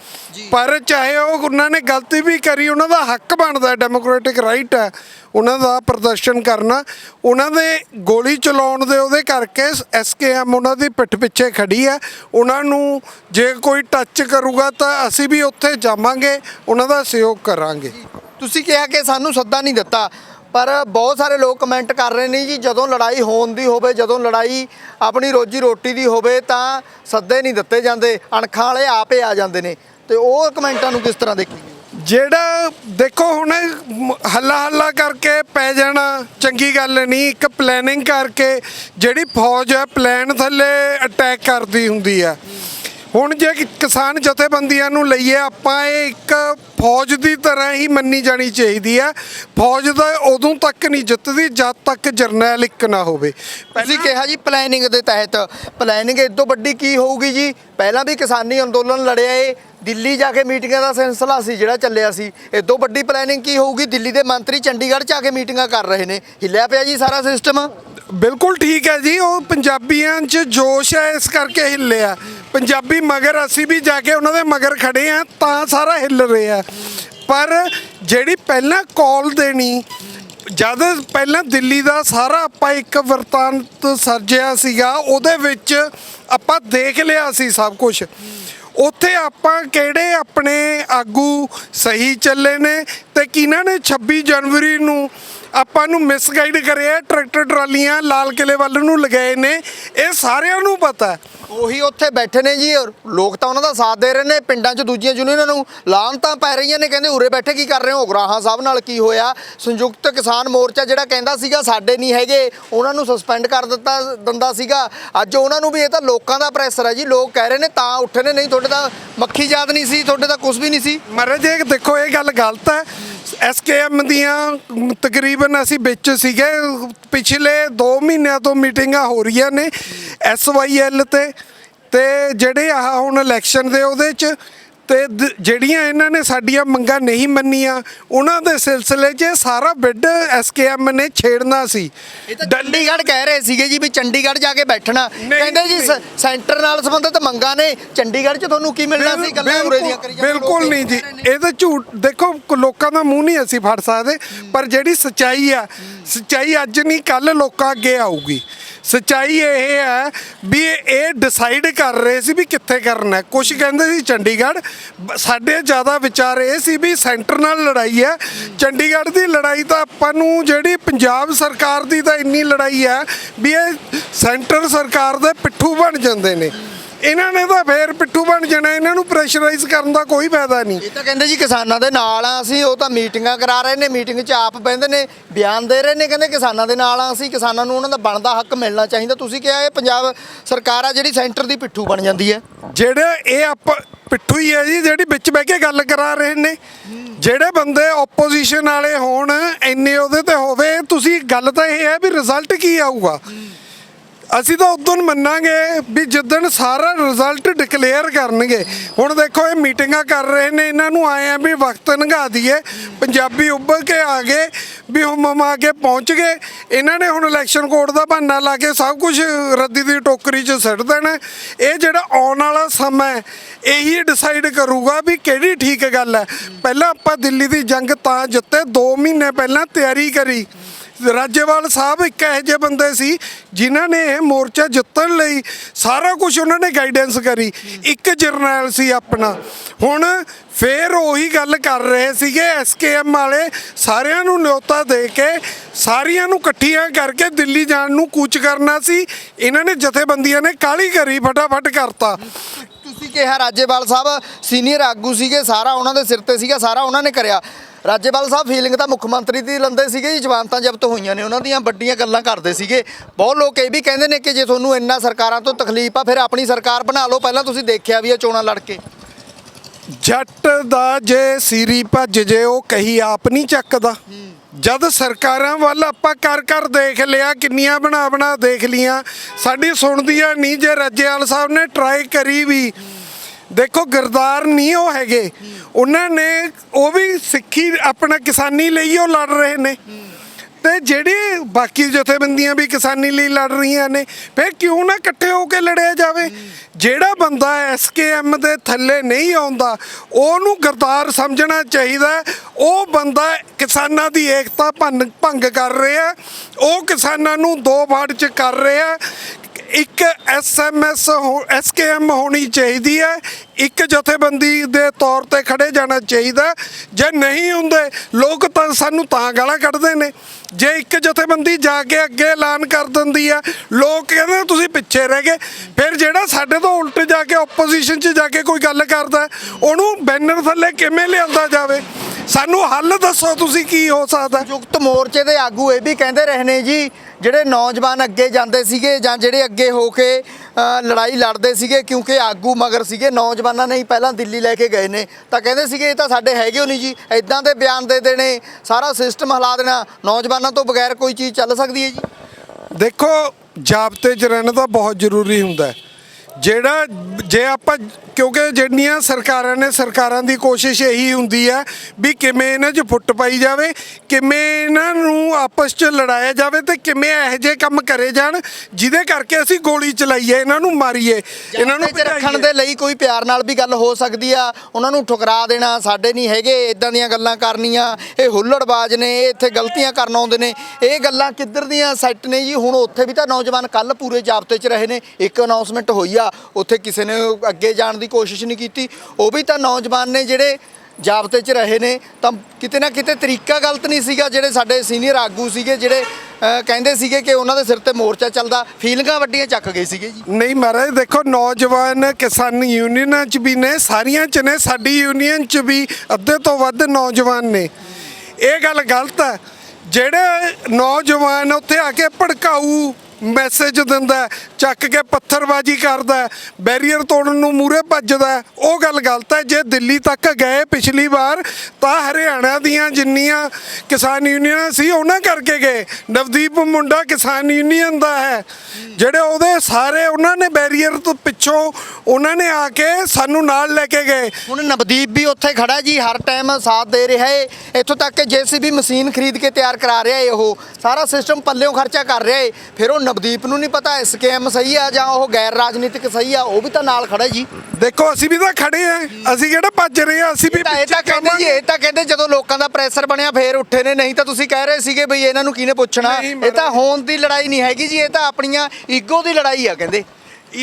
ਪਰ ਚਾਹੇ ਉਹ ਉਹਨਾਂ ਨੇ ਗਲਤੀ ਵੀ ਕਰੀ ਉਹਨਾਂ ਦਾ ਹੱਕ ਬਣਦਾ ਡੈਮੋਕ੍ਰੈਟਿਕ ਰਾਈਟ ਹੈ ਉਹਨਾਂ ਦਾ ਪ੍ਰਦਰਸ਼ਨ ਕਰਨਾ। ਉਹਨਾਂ ਦੇ ਗੋਲੀ ਚਲਾਉਣ ਦੇ ਉਹਦੇ ਕਰਕੇ ਐਸਕੇਐਮ ਉਹਨਾਂ ਦੀ ਪਿੱਠ ਪਿੱਛੇ ਖੜੀ ਹੈ। ਉਹਨਾਂ ਨੂੰ ਜੇ ਕੋਈ ਟੱਚ ਕਰੂਗਾ ਤਾਂ ਅਸੀਂ ਵੀ ਉੱਥੇ ਜਾਵਾਂਗੇ ਉਹਨਾਂ ਦਾ ਸਹਿਯੋਗ ਕਰਾਂਗੇ। ਤੁਸੀਂ ਕਿਹਾ ਕਿ ਸਾਨੂੰ ਸੱਦਾ ਨਹੀਂ ਦਿੱਤਾ। ਪਰ ਬਹੁਤ ਸਾਰੇ ਲੋਕ ਕਮੈਂਟ ਕਰ ਰਹੇ ਨੇ ਜੀ, ਜਦੋਂ ਲੜਾਈ ਹੋਣ ਦੀ ਹੋਵੇ, ਜਦੋਂ ਲੜਾਈ ਆਪਣੀ ਰੋਜੀ ਰੋਟੀ ਦੀ ਹੋਵੇ ਤਾਂ ਸੱਦੇ ਨਹੀਂ ਦਿੱਤੇ ਜਾਂਦੇ, ਅਣਖਾਂ ਵਾਲੇ ਆਪੇ ਆ ਜਾਂਦੇ ਨੇ। ਤੇ ਉਹ ਕਮੈਂਟਾਂ ਨੂੰ ਕਿਸ ਤਰ੍ਹਾਂ ਦੇਖੀਏ? ਜਿਹੜਾ, ਦੇਖੋ ਹੁਣ ਹੱਲਾ ਹੱਲਾ ਕਰਕੇ ਪੈ ਜਾਣਾ, ਚੰਗੀ ਗੱਲ ਨਹੀਂ, ਇੱਕ ਪਲੈਨਿੰਗ ਕਰਕੇ ਜਿਹੜੀ ਫੌਜ ਹੈ ਪਲਾਨ ਥੱਲੇ ਅਟੈਕ ਕਰਦੀ ਹੁੰਦੀ ਹੈ। ਹੁਣ ਜੇ ਕਿਸਾਨ ਜਥੇਬੰਦੀਆਂ ਨੂੰ ਲਈਏ, ਆਪਾਂ ਇਹ ਇੱਕ ਫੌਜ ਦੀ ਤਰ੍ਹਾਂ ਹੀ ਮੰਨੀ ਜਾਣੀ ਚਾਹੀਦੀ ਹੈ। ਫੌਜ ਦਾ ਉਦੋਂ ਤੱਕ ਨਹੀਂ ਜਿੱਤਦੀ, ਜਦ ਤੱਕ ਜਰਨੈਲ ਇੱਕ ਨਾ ਹੋਵੇ। ਪਹਿਲੀ ਕਿਹਾ ਜੀ ਪਲੈਨਿੰਗ ਦੇ ਤਹਿਤ। ਪਲੈਨਿੰਗ ਇਸ ਵੱਡੀ ਕੀ ਹੋਊਗੀ ਜੀ? ਪਹਿਲਾਂ ਵੀ ਕਿਸਾਨੀ ਅੰਦੋਲਨ ਲੜਿਆ ਏ। ਦਿੱਲੀ ਜਾ ਕੇ ਮੀਟਿੰਗਾਂ ਦਾ ਸਿਲਸਿਲਾ ਸੀ, ਜਿਹੜਾ ਚੱਲਿਆ ਸੀ। ਇਸ ਵੱਡੀ ਪਲੈਨਿੰਗ ਕੀ ਹੋਊਗੀ? ਦਿੱਲੀ ਦੇ ਮੰਤਰੀ ਚੰਡੀਗੜ੍ਹ ਚ ਆ ਕੇ ਮੀਟਿੰਗਾਂ ਕਰ ਰਹੇ ਨੇ। ਹਿੱਲਿਆ ਪਿਆ ਜੀ ਸਾਰਾ ਸਿਸਟਮ ਬਿਲਕੁਲ ਠੀਕ ਹੈ ਜੀ, ਉਹ ਪੰਜਾਬੀਆਂ 'ਚ ਜੋਸ਼ ਹੈ, ਇਸ ਕਰਕੇ ਹਿੱਲਿਆ ਪੰਜਾਬੀ ਮਗਰ ਅਸੀਂ ਵੀ ਜਾ ਕੇ ਉਹਨਾਂ ਦੇ ਮਗਰ ਖੜੇ ਆ ਤਾਂ ਸਾਰਾ ਹਿੱਲ ਰਿਹਾ। ਪਰ ਜਿਹੜੀ ਪਹਿਲਾਂ ਕਾਲ ਦੇਣੀ, ਜਦ ਪਹਿਲਾਂ ਦਿੱਲੀ ਦਾ ਸਾਰਾ ਆਪਾਂ ਇੱਕ ਵਰਤਾਂਤ ਸਰਜਿਆ ਸੀਗਾ, ਉਹਦੇ ਵਿੱਚ ਆਪਾਂ ਦੇਖ ਲਿਆ ਸੀ ਸਭ ਕੁਝ ਉੱਥੇ ਆਪਾਂ ਕਿਹੜੇ ਆਪਣੇ ਆਗੂ ਸਹੀ ਚੱਲੇ ਨੇ ਤੇ ਕਿਹਨਾਂ ਨੇ 26 ਜਨਵਰੀ ਨੂੰ ਆਪਾਂ ਨੂੰ ਮਿਸਗਾਈਡ ਕਰਿਆ ਟਰੈਕਟਰ ਟਰਾਲੀਆਂ ਲਾਲ ਕਿਲੇ ਵੱਲ ਨੂੰ ਲਗਾਏ ਨੇ ਇਹ ਸਾਰਿਆਂ ਨੂੰ ਪਤਾ। ਉਹੀ ਉੱਥੇ ਬੈਠੇ ਨੇ ਜੀ ਔਰ ਲੋਕ ਤਾਂ ਉਹਨਾਂ ਦਾ ਸਾਥ ਦੇ ਰਹੇ ਨੇ ਪਿੰਡਾਂ 'ਚ ਦੂਜੀਆਂ ਯੂਨੀਅਨਾਂ ਨੂੰ ਲਾਹਨਤਾਂ ਪੈ ਰਹੀਆਂ ਨੇ ਕਹਿੰਦੇ ਉਰੇ ਬੈਠੇ ਕੀ ਕਰ ਰਹੇ ਹੋ? ਉਗਰਾਹਾਂ ਸਾਹਿਬ ਨਾਲ ਕੀ ਹੋਇਆ? ਸੰਯੁਕਤ ਕਿਸਾਨ ਮੋਰਚਾ ਜਿਹੜਾ ਕਹਿੰਦਾ ਸੀਗਾ ਸਾਡੇ ਨਹੀਂ ਹੈਗੇ ਉਹਨਾਂ ਨੂੰ ਸਸਪੈਂਡ ਕਰ ਦਿੱਤਾ ਦਿੰਦਾ ਸੀਗਾ। ਅੱਜ ਉਹਨਾਂ ਨੂੰ ਵੀ ਇਹ ਤਾਂ ਲੋਕਾਂ ਦਾ ਪ੍ਰੈਸ਼ਰ ਹੈ ਜੀ ਲੋਕ ਕਹਿ ਰਹੇ ਨੇ ਤਾਂ ਉੱਠੇ ਨੇ ਨਹੀਂ ਤੁਹਾਡੇ ਤਾਂ ਮੱਖੀ ਜਾਤ ਨਹੀਂ ਸੀ ਤੁਹਾਡੇ ਤਾਂ ਕੁਝ ਵੀ ਨਹੀਂ ਸੀ। ਮਹਾਰਾਜ ਇਹ ਦੇਖੋ ਇਹ ਗੱਲ ਗਲਤ ਹੈ। ਐਸਕੇਐਮ ਦੀਆਂ ਤਕਰੀਬਨ ਅਸੀਂ ਵਿੱਚ ਸੀਗੇ। ਪਿਛਲੇ 2 ਮਹੀਨਿਆਂ ਤੋਂ ਮੀਟਿੰਗਾਂ ਹੋ ਰਹੀਆਂ ਨੇ ਐਸਵਾਈਐਲ ਤੇ। ਤੇ ਜਿਹੜੇ ਆ ਹੁਣ ਇਲੈਕਸ਼ਨ ਦੇ ਉਹਦੇ ਚ ਤੇ ਦ- ਜਿਹੜੀਆਂ ਇਹਨਾਂ ਨੇ ਸਾਡੀਆਂ ਮੰਗਾਂ ਨਹੀਂ ਮੰਨੀਆਂ ਉਹਨਾਂ ਦੇ ਸਿਲਸਿਲੇ 'ਚ ਇਹ ਸਾਰਾ ਬਿੱਡ ਐਸਕੇਐਮ ਨੇ ਛੇੜਨਾ ਸੀ। ਇਹ ਤਾਂ ਚੰਡੀਗੜ੍ਹ ਕਹਿ ਰਹੇ ਸੀਗੇ ਜੀ ਵੀ ਚੰਡੀਗੜ੍ਹ ਜਾ ਕੇ ਬੈਠਣਾ। ਕਹਿੰਦੇ ਜੀ ਸ- ਸੈਂਟਰ ਨਾਲ ਸੰਬੰਧਿਤ ਮੰਗਾਂ ਨੇ ਚੰਡੀਗੜ੍ਹ 'ਚ ਤੁਹਾਨੂੰ ਕੀ ਮਿਲਣਾ ਸੀ? ਗੱਲਾਂ ਉਰੇ ਦੀਆਂ ਕਰੀ ਜਾਂਦੇ ਬਿਲਕੁਲ ਲੋਕ ਨਹੀਂ ਜੀ। ਇਹ ਤਾਂ ਝੂਠ ਦੇਖੋ ਕ- ਲੋਕਾਂ ਦਾ ਮੂੰਹ ਨਹੀਂ ਅਸੀਂ ਫੜ ਸਕਦੇ ਪਰ ਜਿਹੜੀ ਸਚਾਈ ਆ ਸਚਾਈ ਅੱਜ ਨਹੀਂ ਕੱਲ ਲੋਕਾਂ ਅੱਗੇ ਆਊਗੀ। ਸਚਾਈ ਇਹ ਹੈ ਵੀ ਇਹ ਡਿਸਾਈਡ ਕਰ ਰਹੇ ਸੀ ਵੀ ਕਿੱਥੇ ਕਰਨਾ ਹੈ। ਕੁਝ ਕਹਿੰਦੇ ਸੀ ਚੰਡੀਗੜ੍ਹ, ਬ- ਸਾਡੇ ਜ਼ਿਆਦਾ ਵਿਚਾਰ ਇਹ ਸੀ ਵੀ ਸੈਂਟਰ ਨਾਲ ਲੜਾਈ ਹੈ। ਚੰਡੀਗੜ੍ਹ ਦੀ ਲੜਾਈ ਤਾਂ ਆਪਾਂ ਨੂੰ ਜਿਹੜੀ ਪੰਜਾਬ ਸਰਕਾਰ ਦੀ ਤਾਂ ਇੰਨੀ ਲੜਾਈ ਹੈ ਵੀ ਇਹ ਸੈਂਟਰ ਸਰਕਾਰ ਦੇ ਪਿੱਠੂ ਬਣ ਜਾਂਦੇ ਨੇ। ਇਹਨਾਂ ਨੇ ਤਾਂ ਫੇਰ ਪਿੱਠੂ ਬਣ ਜਾਣਾ ਇਹਨਾਂ ਨੂੰ ਪ੍ਰੈਸ਼ਰਾਈਜ਼ ਕਰਨ ਦਾ ਕੋਈ ਫਾਇਦਾ ਨਹੀਂ। ਇਹ ਤਾਂ ਕਹਿੰਦੇ ਜੀ ਕਿਸਾਨਾਂ ਦੇ ਨਾਲ ਆ ਅਸੀਂ ਉਹ ਤਾਂ ਮੀਟਿੰਗਾਂ ਕਰਾ ਰਹੇ ਨੇ ਮੀਟਿੰਗ 'ਚ ਆਪ ਬਹਿੰਦੇ ਨੇ ਬਿਆਨ ਦੇ ਰਹੇ ਨੇ ਕਹਿੰਦੇ ਕਿਸਾਨਾਂ ਦੇ ਨਾਲ ਆ ਅਸੀਂ ਕਿਸਾਨਾਂ ਨੂੰ ਉਹਨਾਂ ਦਾ ਬਣਦਾ ਹੱਕ ਮਿਲਣਾ ਚਾਹੀਦਾ। ਤੁਸੀਂ ਕਿਹਾ ਇਹ ਪੰਜਾਬ ਸਰਕਾਰ ਆ ਜਿਹੜੀ ਸੈਂਟਰ ਦੀ ਪਿੱਠੂ ਬਣ ਜਾਂਦੀ ਹੈ। ਜਿਹੜੇ ਇਹ ਆਪ ਪਿੱਠੂ ਹੀ ਹੈ ਜੀ ਜਿਹੜੀ ਵਿੱਚ ਬਹਿ ਕੇ ਗੱਲ ਕਰਾ ਰਹੇ ਨੇ। ਜਿਹੜੇ ਬੰਦੇ ਆਪੋਜੀਸ਼ਨ ਵਾਲੇ ਹੋਣ ਇੰਨੇ ਉਹਦੇ ਤੇ ਹੋਵੇ ਤੁਸੀਂ ਗੱਲ ਤਾਂ ਇਹ ਹੈ ਵੀ ਰਿਜ਼ਲਟ ਕੀ ਆਊਗਾ। ਅਸੀਂ ਤਾਂ ਉਦੋਂ ਮੰਨਾਂਗੇ ਵੀ ਜਿੱਦਣ ਸਾਰਾ ਰਿਜ਼ਲਟ ਡਿਕਲੇਅਰ ਕਰਨਗੇ, ਹੁਣ ਦੇਖੋ ਇਹ ਮੀਟਿੰਗਾਂ ਕਰ ਰਹੇ ਨੇ, ਇਹਨਾਂ ਨੂੰ ਆਏ ਆ ਵੀ ਵਕਤ ਲੰਘਾ ਦਈਏ, ਪੰਜਾਬੀ ਉੱਭਰ ਕੇ ਆ ਗਏ, ਵੀ ਹੁਮਮ ਆ ਕੇ ਪਹੁੰਚ ਗਏ, ਇਹਨਾਂ ਨੇ ਹੁਣ ਇਲੈਕਸ਼ਨ ਕੋਡ ਦਾ ਬਹਾਨਾ ਲਾ ਕੇ ਸਭ ਕੁਝ ਰੱਦੀ ਦੀ ਟੋਕਰੀ 'ਚ ਸਿੱਟ ਦੇਣਾ, ਇਹ ਜਿਹੜਾ ਆਉਣ ਵਾਲਾ ਸਮਾਂ ਇਹੀ ਡਿਸਾਈਡ ਕਰੂਗਾ ਵੀ ਕਿਹੜੀ ਠੀਕ ਗੱਲ ਹੈ। ਪਹਿਲਾਂ ਆਪਾਂ ਦਿੱਲੀ ਦੀ ਜੰਗ ਤਾਂ ਜਿੱਤੇ 2 ਮਹੀਨੇ ਪਹਿਲਾਂ ਤਿਆਰੀ ਕਰੀ। ਰਾਜੇਵਾਲ ਸਾਹਿਬ ਇੱਕ ਇਹੋ ਜਿਹੇ ਬੰਦੇ ਸੀ ਜਿਨ੍ਹਾਂ ਨੇ ਇਹ ਮੋਰਚਾ ਜਿੱਤਣ ਲਈ ਸਾਰਾ ਕੁਝ ਉਹਨਾਂ ਨੇ ਗਾਈਡੈਂਸ ਕਰੀ। ਇੱਕ ਜਰਨੈਲ ਸੀ ਆਪਣਾ। ਹੁਣ ਫੇਰ ਉਹੀ ਗੱਲ ਕਰ ਰਹੇ ਸੀਗੇ ਐਸਕੇਐਮ ਵਾਲੇ, ਸਾਰਿਆਂ ਨੂੰ ਨਿਯੋਤਾ ਦੇ ਕੇ ਸਾਰੀਆਂ ਨੂੰ ਇਕੱਠੀਆਂ ਕਰਕੇ ਦਿੱਲੀ ਜਾਣ ਨੂੰ ਕੂਚ ਕਰਨਾ ਸੀ। ਇਹਨਾਂ ਨੇ ਜਥੇਬੰਦੀਆਂ ਨੇ ਕਾਲੀ ਕਰੀ, ਫਟਾਫਟ ਕਰਤਾ। ਤੁਸੀਂ ਕਿਹਾ ਰਾਜੇਵਾਲ ਸਾਹਿਬ ਸੀਨੀਅਰ ਆਗੂ ਸੀਗੇ, ਸਾਰਾ ਉਹਨਾਂ ਦੇ ਸਿਰ ਤੇ ਸੀਗਾ, ਸਾਰਾ ਉਹਨਾਂ ਨੇ ਕਰਿਆ। ਰਾਜੇਵਾਲ ਸਾਹਿਬ ਫੀਲਿੰਗ ਤਾਂ ਮੁੱਖ ਮੰਤਰੀ ਦੀ ਲੰਦੇ ਸੀਗੇ ਜੀ ਜਵਾਨਤਾਂ ਜ਼ਬਤ ਹੋਈਆਂ ਨੇ, ਉਹਨਾਂ ਦੀਆਂ ਵੱਡੀਆਂ ਗੱਲਾਂ ਕਰਦੇ ਸੀਗੇ। ਬਹੁਤ ਲੋਕ ਇਹ ਵੀ ਕਹਿੰਦੇ ਨੇ ਕਿ ਜੇ ਤੁਹਾਨੂੰ ਇੰਨਾ ਸਰਕਾਰਾਂ ਤੋਂ ਤਕਲੀਫ ਆ, ਫਿਰ ਆਪਣੀ ਸਰਕਾਰ ਬਣਾ ਲਓ, ਪਹਿਲਾਂ ਤੁਸੀਂ ਦੇਖਿਆ ਵੀ ਇਹ ਚੋਣਾਂ ਲੜ ਕੇ। ਜੱਟ ਦਾ ਜੇ ਸੀਰੀ ਭੱਜ ਜੇ, ਉਹ ਕਹੀ ਆਪ ਨਹੀਂ ਚੱਕਦਾ। ਜਦ ਸਰਕਾਰਾਂ ਵੱਲ ਆਪਾਂ ਕਰ ਕਰ ਦੇਖ ਲਿਆ, ਕਿੰਨੀਆਂ ਬਣਾ ਬਣਾ ਦੇਖ ਲੀਆਂ, ਸਾਡੀ ਸੁਣਦੀਆਂ ਨਹੀਂ ਜੇ ਰੱਜੇਵਾਲ ਸਾਹਿਬ ਨੇ ਟਰਾਈ ਕਰੀ ਵੀ ਦੇਖੋ ਗਰਦਾਰ ਨਹੀਂ ਉਹ ਹੈਗੇ। ਉਹਨਾਂ ਨੇ ਉਹ ਵੀ ਸਿੱਖੀ ਆਪਣਾ ਕਿਸਾਨੀ ਲਈ ਉਹ ਲੜ ਰਹੇ ਨੇ। ਤੇ ਜਿਹੜੇ ਬਾਕੀ ਜਥੇਬੰਦੀਆਂ ਵੀ ਕਿਸਾਨੀ ਲਈ ਲੜ ਰਹੀਆਂ ਨੇ, ਫਿਰ ਕਿਉਂ ਨਾ ਇਕੱਠੇ ਹੋ ਕੇ ਲੜਿਆ ਜਾਵੇ? ਜਿਹੜਾ ਬੰਦਾ ਐਸਕੇਐਮ ਦੇ ਥੱਲੇ ਨਹੀਂ ਆਉਂਦਾ, ਉਹਨੂੰ ਗਰਦਾਰ ਸਮਝਣਾ ਚਾਹੀਦਾ। ਉਹ ਬੰਦਾ ਕਿਸਾਨਾਂ ਦੀ ਏਕਤਾ ਭੰਨ- ਭੰਗ ਕਰ ਰਿਹਾ। ਉਹ ਕਿਸਾਨਾਂ ਨੂੰ ਦੋ ਵਾਰਡ ਚ ਕਰ ਰਿਹਾ। ਇੱਕ ਐਸਐਮਐਸ ਐਸਕੇਐਮ ਹੋਣੀ ਚਾਹੀਦੀ ਹੈ। ਇੱਕ ਜਥੇਬੰਦੀ ਦੇ ਤੌਰ ਤੇ ਖੜੇ ਜਾਣਾ ਚਾਹੀਦਾ ਜੇ ਨਹੀਂ ਹੁੰਦੇ, ਲੋਕ ਤਾਂ ਸਾਨੂੰ ਤਾਂ ਗਾਲਾਂ ਕੱਢਦੇ ਨੇ। ਜੇ ਇੱਕ ਜਥੇਬੰਦੀ ਜਾ ਕੇ ਅੱਗੇ ਐਲਾਨ ਕਰ ਦਿੰਦੀ ਹੈ, ਲੋਕ ਕਹਿੰਦੇ ਤੁਸੀਂ ਪਿੱਛੇ ਰਹਿ ਗਏ। ਫਿਰ ਜਿਹੜਾ ਸਾਡੇ ਤੋਂ ਉਲਟ ਜਾ ਕੇ ਆਪੋਜੀਸ਼ਨ 'ਚ ਜਾ ਕੇ ਕੋਈ ਗੱਲ ਕਰਦਾ ਉਹਨੂੰ ਬੈਨਰ ਥੱਲੇ ਕਿਵੇਂ ਲਿਆਂਦਾ ਜਾਵੇ? ਸਾਨੂੰ ਹੱਲ ਦੱਸੋ ਤੁਸੀਂ ਕੀ ਹੋ ਸਕਦਾ ਯੁਕਤ ਮੋਰਚੇ ਦੇ ਆਗੂ ਇਹ ਵੀ ਕਹਿੰਦੇ ਰਹੇ ਨੇ ਜੀ ਜਿਹੜੇ ਨੌਜਵਾਨ ਅੱਗੇ ਜਾਂਦੇ ਸੀਗੇ ਜਾਂ ਜਿਹੜੇ ਅੱਗੇ ਹੋ ਕੇ ਲੜਾਈ ਲੜਦੇ ਸੀਗੇ ਕਿਉਂਕਿ ਆਗੂ ਮਗਰ ਸੀਗੇ, ਨੌਜਵਾਨਾਂ ਨੇ ਹੀ ਪਹਿਲਾਂ ਦਿੱਲੀ ਲੈ ਕੇ ਗਏ ਨੇ। ਤਾਂ ਕਹਿੰਦੇ ਸੀਗੇ, ਇਹ ਤਾਂ ਸਾਡੇ ਹੈਗੇ ਹੋ ਨਹੀਂ ਜੀ। ਐਦਾਂ ਦੇ ਬਿਆਨ ਦੇ ਦੇਣੇ, ਸਾਰਾ ਸਿਸਟਮ ਹਿਲਾ ਦੇਣਾ, ਨੌਜਵਾਨਾਂ ਤੋਂ ਬਗੈਰ ਕੋਈ ਚੀਜ਼ ਚੱਲ ਸਕਦੀ ਹੈ ਜੀ? ਦੇਖੋ, ਜਾਬਤੇ 'ਚ ਰਹਿਣਾ ਤਾਂ ਬਹੁਤ ਜ਼ਰੂਰੀ ਹੁੰਦਾ ਹੈ। ਜਿਹੜਾ ਜੇ ਆਪਾਂ ਕਿਉਂਕਿ ਜਿਹੜੀਆਂ ਸਰਕਾਰਾਂ ਨੇ ਸਰਕਾਰਾਂ ਦੀ ਕੋਸ਼ਿਸ਼ ਇਹੀ ਹੁੰਦੀ ਹੈ ਵੀ ਕਿਵੇਂ ਇਹਨਾਂ 'ਚ ਫੁੱਟ ਪਾਈ ਜਾਵੇ ਕਿਵੇਂ ਇਹਨਾਂ ਨੂੰ ਆਪਸ 'ਚ ਲੜਾਇਆ ਜਾਵੇ ਤੇ ਕਿਵੇਂ ਇਹੋ ਜਿਹੇ ਕੰਮ ਕਰੇ ਜਾਣ ਜਿਹਦੇ ਕਰਕੇ ਅਸੀਂ ਗੋਲੀ ਚਲਾਈਏ ਇਹਨਾਂ ਨੂੰ ਮਾਰੀਏ ਇਹਨਾਂ ਨੂੰ ਰੱਖਣ। ਦੇ ਲਈ ਕੋਈ ਪਿਆਰ ਨਾਲ ਵੀ ਗੱਲ ਹੋ ਸਕਦੀ ਆ ਉਹਨਾਂ ਨੂੰ ਠੁਕਰਾ ਦੇਣਾ ਸਾਡੇ ਨਹੀਂ ਹੈਗੇ ਇਦਾਂ ਦੀਆਂ ਗੱਲਾਂ ਕਰਨੀਆਂ ਇਹ ਹੁੱਲੜਬਾਜ਼ ਨੇ ਇਹ ਇੱਥੇ ਗਲਤੀਆਂ ਕਰਨ ਆਉਂਦੇ ਨੇ ਇਹ ਗੱਲਾਂ ਕਿੱਧਰ ਦੀਆਂ ਸੈੱਟ ਨੇ ਜੀ ਹੁਣ ਉੱਥੇ ਵੀ ਤਾਂ ਨੌਜਵਾਨ ਕੱਲ ਪੂਰੇ ਜਾਬਤੇ 'ਚ ਰਹੇ ਨੇ ਇੱਕ ਅਨਾਉਂਸਮੈਂਟ ਹੋਈ ਆ ਉੱਥੇ ਕਿਸੇ ਨੇ ਅੱਗੇ ਜਾਣ ਦੀ ਕੋਸ਼ਿਸ਼ ਨਹੀਂ ਕੀਤੀ। ਉਹ ਵੀ ਤਾਂ ਨੌਜਵਾਨ ਨੇ ਜਿਹੜੇ ਜਾਬਤੇ 'ਚ ਰਹੇ ਨੇ, ਤਾਂ ਕਿਤੇ ਨਾ ਕਿਤੇ ਤਰੀਕਾ ਗਲਤ ਨਹੀਂ ਸੀਗਾ, ਜਿਹੜੇ ਸਾਡੇ ਸੀਨੀਅਰ ਆਗੂ ਸੀਗੇ, ਜਿਹੜੇ ਕਹਿੰਦੇ ਸੀਗੇ ਕਿ ਉਹਨਾਂ ਦੇ ਸਿਰ ਤੇ ਮੋਰਚਾ ਚੱਲਦਾ, ਫੀਲਿੰਗਾਂ ਵੱਡੀਆਂ ਚੱਕ ਗਏ ਸੀਗੇ ਜੀ। ਨਹੀਂ ਮਹਾਰਾਜ, ਦੇਖੋ ਨੌਜਵਾਨ ਕਿਸਾਨ ਯੂਨੀਅਨਾਂ 'ਚ ਵੀ ਨੇ, ਸਾਰੀਆਂ 'ਚ ਨੇ, ਸਾਡੀ ਯੂਨੀਅਨ 'ਚ ਵੀ ਅੱਧੇ ਤੋਂ ਵੱਧ ਨੌਜਵਾਨ ਨੇ। ਇਹ ਗੱਲ ਗਲਤ ਹੈ। ਜਿਹੜੇ ਨੌਜਵਾਨ ਉੱਥੇ ਆ ਕੇ ਭੜਕਾਊ ਮੈਸੇਜ ਦਿੰਦਾ ਚੱਕ ਕੇ ਪੱਥਰਬਾਜੀ ਕਰਦਾ ਬੈਰੀਅਰ ਤੋੜਨ ਨੂੰ ਮੂਰੇ ਭੱਜਦਾ ਉਹ ਗੱਲ ਗਲਤ ਹੈ, ਜੇ ਦਿੱਲੀ ਤੱਕ ਗਏ ਪਿਛਲੀ ਵਾਰ, ਤਾਂ ਹਰਿਆਣਾ ਦੀਆਂ ਜਿੰਨੀਆਂ ਕਿਸਾਨ ਯੂਨੀਅਨਾਂ ਸੀ, ਉਹਨਾਂ ਕਰਕੇ ਗਏ। ਨਵਦੀਪ ਮੁੰਡਾ ਕਿਸਾਨ ਯੂਨੀਅਨ ਦਾ ਹੈ। ਜਿਹੜੇ ਉਹਦੇ ਸਾਰੇ ਉਹਨਾਂ ਨੇ ਬੈਰੀਅਰ ਤੋਂ ਪਿੱਛੋਂ ਉਹਨਾਂ ਨੇ ਆ ਕੇ ਸਾਨੂੰ ਨਾਲ ਲੈ ਕੇ ਗਏ। ਹੁਣ ਨਵਦੀਪ ਵੀ ਉੱਥੇ ਖੜਾ ਜੀ, ਹਰ ਟਾਈਮ ਸਾਥ ਦੇ ਰਿਹਾ ਏ ਇੱਥੋਂ ਤੱਕ ਕਿ ਜੀਸੀਬੀ ਮਸ਼ੀਨ ਖਰੀਦ ਕੇ ਤਿਆਰ ਕਰਾ ਰਿਹਾ ਏ ਉਹ। ਸਾਰਾ ਸਿਸਟਮ ਪੱਲਿਓਂ ਖਰਚਾ ਕਰ ਰਿਹਾ ਏ ਫਿਰ ਉਹ ਨਵਦੀਪ ਨੂੰ ਨਹੀਂ ਪਤਾ ਸਕੇਮ ਸਹੀ ਆ ਜਾਂ ਉਹ ਗੈਰ ਰਾਜਨੀਤਿਕ ਸਹੀ ਆ ਉਹ ਵੀ ਤਾਂ ਨਾਲ ਖੜਾ ਜੀ। ਦੇਖੋ ਅਸੀਂ ਵੀ ਤਾਂ ਖੜੇ ਆ। ਅਸੀਂ ਕਿਹੜਾ ਭੱਜ ਰਹੇ ਆ? ਅਸੀਂ ਵੀ ਇਹ ਤਾਂ ਕਹਿੰਦੇ ਜੀ ਇਹ ਤਾਂ ਕਹਿੰਦੇ ਜਦੋਂ ਲੋਕਾਂ ਦਾ ਪ੍ਰੈਸ਼ਰ ਬਣਿਆ ਫੇਰ ਉੱਠੇ ਨੇ। ਨਹੀਂ ਤਾਂ ਤੁਸੀਂ ਕਹਿ ਰਹੇ ਸੀਗੇ ਬਈ ਇਹਨਾਂ ਨੂੰ ਕਿਹਨੇ ਪੁੱਛਣਾ? ਇਹ ਤਾਂ। ਹੋਣ ਦੀ ਲੜਾਈ ਨਹੀਂ ਹੈਗੀ ਜੀ ਇਹ ਤਾਂ ਆਪਣੀਆਂ ਈਗੋ ਦੀ ਲੜਾਈ ਆ ਕਹਿੰਦੇ।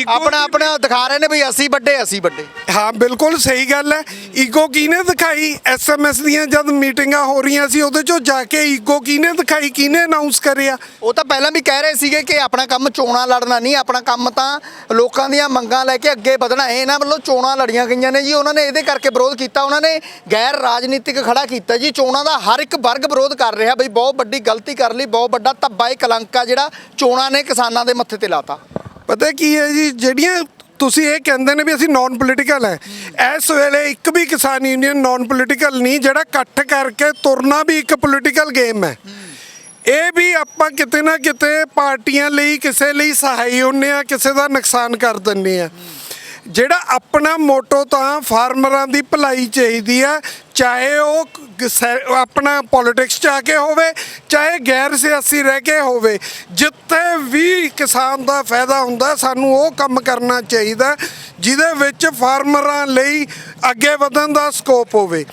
ਆਪਣਾ ਆਪਣਾ ਦਿਖਾ ਰਹੇ ਨੇ ਬਈ ਅਸੀਂ ਵੱਡੇ ਅਸੀਂ ਵੱਡੇ। ਹਾਂ ਬਿਲਕੁਲ ਸਹੀ ਗੱਲ ਹੈ। ਈਗੋ ਕਿਹਨੇ ਦਿਖਾਈ? ਐਸਐਮਐਸ ਦੀਆਂ ਜਦ ਮੀਟਿੰਗਾਂ ਹੋ ਰਹੀਆਂ ਸੀ ਉਹਦੇ ਚੋਂ ਜਾ ਕੇ ਈਗੋ ਕਿਹਨੇ ਦਿਖਾਈ? ਕਿਹਨੇ ਅਨਾਉਂਸ ਕਰਿਆ? ਉਹ ਤਾਂ ਪਹਿਲਾਂ ਵੀ ਕਹਿ ਰਹੇ ਸੀਗੇ ਕਿ ਆਪਣਾ ਕੰਮ ਚੋਣਾਂ ਲੜਨਾ ਨਹੀਂ ਆਪਣਾ ਕੰਮ ਤਾਂ ਲੋਕਾਂ ਦੀਆਂ ਮੰਗਾਂ ਲੈ ਕੇ ਅੱਗੇ ਵਧਣਾ ਹੈ। ਇਹਨਾਂ ਵੱਲੋਂ ਚੋਣਾਂ ਲੜੀਆਂ ਗਈਆਂ ਨੇ ਜੀ। ਉਹਨਾਂ ਨੇ ਇਹਦੇ ਕਰਕੇ ਵਿਰੋਧ ਕੀਤਾ। ਉਹਨਾਂ ਨੇ ਗੈਰ ਰਾਜਨੀਤਿਕ ਖੜਾ ਕੀਤਾ ਜੀ। ਚੋਣਾਂ ਦਾ ਹਰ ਇੱਕ ਵਰਗ ਵਿਰੋਧ ਕਰ ਰਿਹਾ। ਬਈ ਬਹੁਤ ਵੱਡੀ ਗਲਤੀ ਕਰ ਲਈ ਬਹੁਤ ਵੱਡਾ ਧੱਬਾ ਇਹ ਕਲੰਕ ਆ ਜਿਹੜਾ ਚੋਣਾਂ ਨੇ ਕਿਸਾਨਾਂ ਦੇ ਮੱਥੇ ਤੇ ਲਾਤਾ। ਪਤਾ ਕੀ ਹੈ ਜੀ, ਜਿਹੜੀਆਂ ਤੁਸੀਂ ਇਹ ਕਹਿੰਦੇ ਨੇ ਵੀ ਅਸੀਂ ਨਾਨ ਪੋਲੀਟੀਕਲ ਹੈ। ਇਸ ਵੇਲੇ ਇੱਕ ਵੀ ਕਿਸਾਨ ਯੂਨੀਅਨ ਨਾਨ ਪੋਲੀਟੀਕਲ ਨਹੀਂ, ਜਿਹੜਾ ਇਕੱਠ ਕਰਕੇ ਤੁਰਨਾ ਵੀ ਇੱਕ ਪੋਲੀਟੀਕਲ ਗੇਮ ਹੈ। ਇਹ ਵੀ ਆਪਾਂ ਕਿਤੇ ਨਾ ਕਿਤੇ ਪਾਰਟੀਆਂ ਲਈ, ਕਿਸੇ ਲਈ ਸਹਾਈ ਹੁੰਨੇ ਆ ਕਿਸੇ ਦਾ ਨੁਕਸਾਨ ਕਰ ਦਿੰਨੇ ਆ ਜਿਹੜਾ ਆਪਣਾ ਮੋਟੋ ਤਾਂ ਫਾਰਮਰਾਂ ਦੀ ਭਲਾਈ ਚਾਹੀਦੀ ਆ, ਚਾਹੇ ਉਹ ਆਪਣਾ ਪੋਲਿਟਿਕਸ ਚ ਆ ਕੇ ਹੋਵੇ, ਚਾਹੇ ਗੈਰ ਸਿਆਸੀ ਰਹਿ ਕੇ ਹੋਵੇ, ਜਿੱਥੇ ਵੀ ਕਿਸਾਨ ਦਾ ਫਾਇਦਾ ਹੁੰਦਾ, ਸਾਨੂੰ ਉਹ ਕੰਮ ਕਰਨਾ ਚਾਹੀਦਾ, ਜਿਹਦੇ ਵਿੱਚ ਫਾਰਮਰਾਂ ਲਈ ਅੱਗੇ ਵਧਣ ਦਾ ਸਕੋਪ ਹੋਵੇ।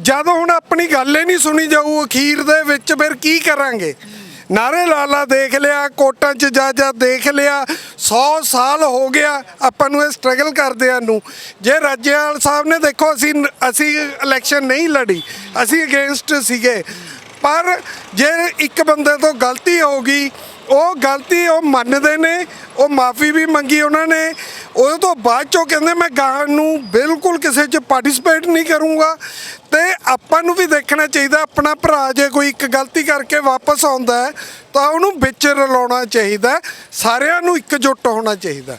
ਜਦੋਂ ਹੁਣ ਆਪਣੀ ਗੱਲ ਹੀ ਨਹੀਂ ਸੁਣੀ ਜਾਊ ਅਖੀਰ ਦੇ ਵਿੱਚ, ਫਿਰ ਕੀ ਕਰਾਂਗੇ? ਨਾਰੇ ਲਾਲਾ ਦੇਖ ਲਿਆ, ਕੋਟਾਂ 'ਚ ਜਾ ਜਾ ਦੇਖ ਲਿਆ 100 ਸਾਲ ਹੋ ਗਿਆ ਆਪਾਂ ਨੂੰ ਇਹ ਸਟਰਗਲ ਕਰਦਿਆਂ ਨੂੰ। ਜੇ ਰਾਜੇਵਾਲ ਸਾਹਿਬ ਨੇ ਦੇਖੋ, ਅਸੀਂ ਅਸੀਂ ਇਲੈਕਸ਼ਨ ਨਹੀਂ ਲੜੀ, ਅਸੀਂ ਅਗੇਂਸਟ ਸੀਗੇ। ਪਰ ਜੇ ਇੱਕ ਬੰਦੇ ਤੋਂ ਗਲਤੀ ਹੋ ਗਈ ਉਹ ਗਲਤੀ ਉਹ ਮੰਨਦੇ ਨੇ ਉਹ ਮਾਫੀ ਵੀ ਮੰਗੀ ਉਹਨਾਂ ਨੇ। ਉਹਦੇ ਤੋਂ ਬਾਅਦ ਚੋਂ ਕਹਿੰਦੇ ਮੈਂ ਗਾਂ ਨੂੰ ਬਿਲਕੁਲ ਕਿਸੇ 'ਚ ਪਾਰਟਿਸਿਪੇਟ ਨਹੀਂ ਕਰੂੰਗਾ। ਤੇ ਆਪਾਂ ਨੂੰ ਵੀ ਦੇਖਣਾ ਚਾਹੀਦਾ ਆਪਣਾ ਭਰਾ ਜੇ ਕੋਈ ਇੱਕ ਗਲਤੀ ਕਰਕੇ ਵਾਪਸ ਆਉਂਦਾ ਹੈ ਤਾਂ ਉਹਨੂੰ ਵਿੱਚ ਰਲਾਉਣਾ ਚਾਹੀਦਾ। ਸਾਰਿਆਂ ਨੂੰ ਇਕਜੁੱਟ ਹੋਣਾ ਚਾਹੀਦਾ।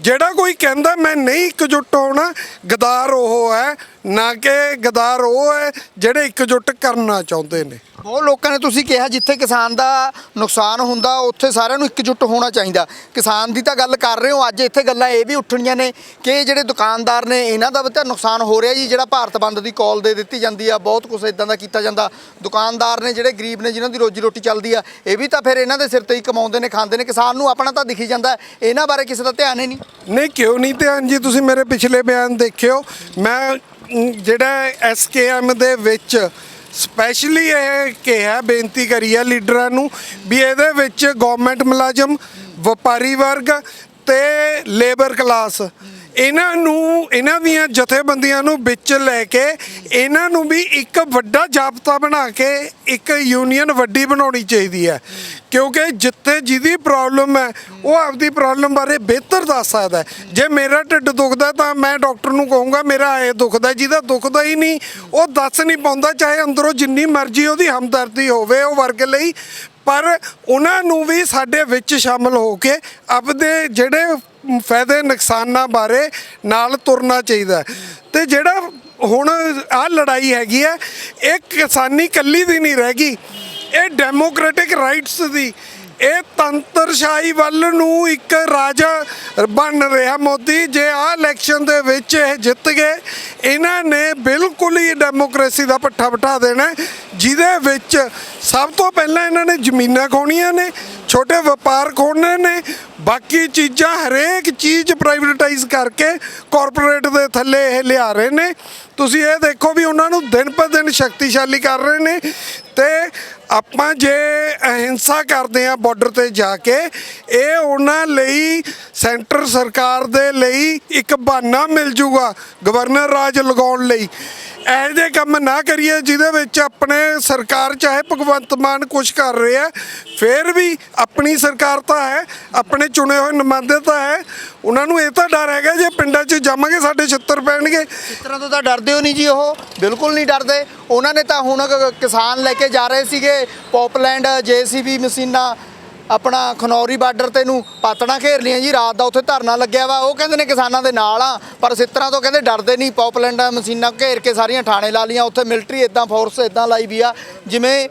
ਜਿਹੜਾ ਕੋਈ ਕਹਿੰਦਾ ਮੈਂ ਨਹੀਂ ਇਕਜੁੱਟ ਹੋਣਾ ਗਦਾਰ ਉਹ ਹੈ ਨਾ ਕਿ ਗਦਾਰ ਉਹ ਹੈ ਜਿਹੜੇ ਇਕਜੁੱਟ ਕਰਨਾ ਚਾਹੁੰਦੇ ਨੇ। ਬਹੁਤ ਲੋਕਾਂ ਨੇ ਤੁਸੀਂ ਕਿਹਾ ਜਿੱਥੇ ਕਿਸਾਨ ਦਾ ਨੁਕਸਾਨ ਹੁੰਦਾ ਉੱਥੇ ਸਾਰਿਆਂ ਨੂੰ ਇਕਜੁੱਟ ਹੋਣਾ ਚਾਹੀਦਾ। ਕਿਸਾਨ ਦੀ ਤਾਂ ਗੱਲ ਕਰ ਰਹੇ ਹੋ ਅੱਜ ਇੱਥੇ ਗੱਲਾਂ ਇਹ ਵੀ ਉੱਠਣੀਆਂ ਨੇ ਕਿ ਜਿਹੜੇ ਦੁਕਾਨਦਾਰ ਨੇ ਇਹਨਾਂ ਦਾ ਵੀ ਤਾਂ ਨੁਕਸਾਨ ਹੋ ਰਿਹਾ ਜੀ ਜਿਹੜਾ ਭਾਰਤ ਬੰਦ ਦੀ ਕਾਲ ਦੇ ਦਿੱਤੀ ਜਾਂਦੀ ਆ ਬਹੁਤ ਕੁਝ ਇਦਾਂ ਦਾ ਕੀਤਾ ਜਾਂਦਾ। ਦੁਕਾਨਦਾਰ ਨੇ ਜਿਹੜੇ ਗਰੀਬ ਨੇ ਜਿਨ੍ਹਾਂ ਦੀ ਰੋਜੀ ਰੋਟੀ ਚੱਲਦੀ ਆ ਇਹ ਵੀ ਤਾਂ ਫਿਰ ਇਹਨਾਂ ਦੇ ਸਿਰ ਤੇ ਹੀ ਕਮਾਉਂਦੇ ਨੇ ਖਾਂਦੇ ਨੇ ਕਿਸਾਨ ਨੂੰ ਆਪਣਾ ਤਾਂ ਦਿਖੀ ਜਾਂਦਾ। ਇਹਨਾਂ ਬਾਰੇ ਕਿਸੇ ਦਾ ਧਿਆਨ ਹੀ ਨਹੀਂ। ਨਹੀਂ ਕਿਉਂ ਨਹੀਂ ਧਿਆਨ ਜੀ? ਤੁਸੀਂ ਮੇਰੇ ਪਿਛਲੇ ਬਿਆਨ ਦੇਖਿਓ। ਮੈਂ ਅਮ, ਜਿਹੜਾ ਐਸਕੇਐਮ ਦੇ ਵਿੱਚ ਸਪੈਸ਼ਲੀ ਇਹ ਕਿਹਾ, ਬੇਨਤੀ ਕਰੀ ਹੈ ਲੀਡਰਾਂ ਨੂੰ ਵੀ ਇਹਦੇ ਵਿੱਚ ਗਵਰਨਮੈਂਟ ਮੁਲਾਜ਼ਮ, ਵਪਾਰੀ ਵਰਗ ਤੇ ਲੇਬਰ ਕਲਾਸ ਇਹਨਾਂ ਨੂੰ, ਇਹਨਾਂ ਦੀਆਂ ਜਥੇਬੰਦੀਆਂ ਨੂੰ ਵਿੱਚ ਲੈ ਕੇ ਇਹਨਾਂ ਨੂੰ ਵੀ ਇੱਕ ਵੱਡਾ ਜਾਬਤਾ ਬਣਾ ਕੇ ਇੱਕ ਯੂਨੀਅਨ ਵੱਡੀ ਬਣਾਉਣੀ ਚਾਹੀਦੀ ਹੈ। ਕਿਉਂਕਿ ਜਿੱਥੇ ਜਿਹਦੀ ਪ੍ਰੋਬਲਮ ਹੈ, ਉਹ ਆਪਦੀ ਪ੍ਰੋਬਲਮ ਬਾਰੇ ਬਿਹਤਰ ਦੱਸ ਸਕਦਾ ਜੇ ਮੇਰਾ ਢਿੱਡ ਦੁਖਦਾ ਤਾਂ ਮੈਂ ਡਾਕਟਰ ਨੂੰ ਕਹੂੰਗਾ, ਮੇਰਾ ਇਹ ਦੁਖਦਾ ਜਿਹਦਾ ਦੁਖਦਾ ਹੀ ਨਹੀਂ, ਉਹ ਦੱਸ ਨਹੀਂ ਪਾਉਂਦਾ, ਚਾਹੇ ਅੰਦਰੋਂ ਜਿੰਨੀ ਮਰਜ਼ੀ ਉਹਦੀ ਹਮਦਰਦੀ ਹੋਵੇ ਉਹ ਵਰਗ ਲਈ। ਪਰ ਉਹਨਾਂ ਨੂੰ ਵੀ ਸਾਡੇ ਵਿੱਚ ਸ਼ਾਮਲ ਹੋ ਕੇ ਆਪਦੇ ਜਿਹੜੇ ਫਾਇਦੇ ਨੁਕਸਾਨਾਂ ਬਾਰੇ ਨਾਲ ਤੁਰਨਾ ਚਾਹੀਦਾ ਹੈ। ਤੇ ਜਿਹੜਾ ਹੁਣ ਆ ਲੜਾਈ ਹੈਗੀ ਹੈ, ਇਹ ਕਿਸਾਨੀ ਕੱਲੀ ਦੀ ਨਹੀਂ ਰਹਿ ਗਈ, ਇਹ ਡੈਮੋਕ੍ਰੈਟਿਕ ਰਾਈਟਸ ਦੀ ਇਹ ਤੰਤਰਸ਼ਾਹੀ ਵੱਲ ਨੂੰ ਇੱਕ ਰਾਜਾ ਬਣ ਰਿਹਾ ਮੋਦੀ। ਜੇ ਆ ਇਲੈਕਸ਼ਨ ਦੇ ਵਿੱਚ ਇਹ ਜਿੱਤ ਗਏ, ਇਹਨਾਂ ਨੇ ਬਿਲਕੁਲ ਹੀ ਡੈਮੋਕ੍ਰੇਸੀ ਦਾ ਪੱਠਾ ਬਿਠਾ ਦੇਣਾ ਜਿਹਦੇ ਵਿੱਚ ਸਭ ਤੋਂ ਪਹਿਲਾਂ ਇਹਨਾਂ ਨੇ ਜ਼ਮੀਨਾਂ ਖੋਣੀਆਂ ਨੇ, ਛੋਟੇ ਵਪਾਰ ਖੋਣੇ ਨੇ, ਬਾਕੀ ਚੀਜ਼ਾਂ ਹਰੇਕ ਚੀਜ਼ ਪ੍ਰਾਈਵੇਟਾਈਜ਼ ਕਰਕੇ ਕਾਰਪੋਰੇਟ ਦੇ ਥੱਲੇ ਇਹ ਲਿਆ ਰਹੇ ਨੇ। ਤੁਸੀਂ ਇਹ ਦੇਖੋ ਵੀ ਉਹਨਾਂ ਨੂੰ ਦਿਨ ਪਰ ਦਿਨ ਸ਼ਕਤੀਸ਼ਾਲੀ ਕਰ ਰਹੇ ਨੇ। ਤੇ ਆਪਾਂ ਜੇ ਅਹਿੰਸਾ ਕਰਦੇ ਆ ਬਾਰਡਰ ਤੇ ਜਾ ਕੇ, ਇਹ ਉਹਨਾਂ ਲਈ ਸੈਂਟਰ ਸਰਕਾਰ ਦੇ ਲਈ ਇੱਕ ਬਹਾਨਾ ਮਿਲ ਜੂਗਾ ਗਵਰਨਰ ਰਾਜ ਲਗਾਉਣ ਲਈ। ਇਹੋ ਜਿਹੇ ਕੰਮ ਨਾ ਕਰੀਏ ਜਿਹਦੇ ਵਿੱਚ ਆਪਣੇ ਸਰਕਾਰ ਚਾਹੇ ਭਗਵੰਤ ਮਾਨ ਕੁਝ ਕਰ ਰਿਹਾ ਫਿਰ ਵੀ ਆਪਣੀ ਸਰਕਾਰ ਤਾਂ ਹੈ, ਆਪਣੇ ਚੁਣੇ ਹੋਏ ਨੁਮਾਇੰਦੇ ਤਾਂ ਹੈ। ਉਹਨਾਂ ਨੂੰ ਇਹ ਤਾਂ ਡਰ ਹੈਗਾ ਜੇ ਪਿੰਡਾਂ 'ਚ ਜਾਵਾਂਗੇ, ਸਾਡੇ ਛਿੱਤਰ ਪੈਣਗੇ। ਇਸ ਤਰ੍ਹਾਂ ਤੋਂ ਤਾਂ ਡਰਦੇ ਹੋ ਨਹੀਂ ਜੀ ਉਹ, ਬਿਲਕੁਲ ਨਹੀਂ ਡਰਦੇ। ਉਹਨਾਂ ਨੇ ਤਾਂ ਹੁਣ ਕਿਸਾਨ ਲੈ ਕੇ ਜਾ ਰਹੇ ਸੀਗੇ ਪੌਪਲੈਂਡ ਜੇਸੀਬੀ ਮਸ਼ੀਨਾਂ ਆਪਣਾ ਖਨੌਰੀ ਬਾਰਡਰ ਤੇ ਨੂੰ ਪਾਤਣਾ ਘੇਰ ਲੀਆਂ ਜੀ, ਰਾਤ ਦਾ ਉੱਥੇ ਧਰਨਾ ਲੱਗਿਆ ਵਾ। ਉਹ ਕਹਿੰਦੇ ਨੇ ਕਿਸਾਨਾਂ ਦੇ ਨਾਲ ਆ, ਪਰ ਸਿੱਤਰਾਂ ਤੋਂ ਕਹਿੰਦੇ ਡਰਦੇ ਨਹੀਂ, ਪੌਪਲੈਂਡ ਮਸ਼ੀਨਾਂ ਘੇਰ ਕੇ ਸਾਰੀਆਂ ਥਾਣੇ ਲਾ ਲੀਆਂ ਉੱਥੇ ਮਿਲਟਰੀ ਇਦਾਂ ਫੋਰਸ ਇਦਾਂ ਲਾਈ ਵੀ ਆ, ਜਿਵੇਂ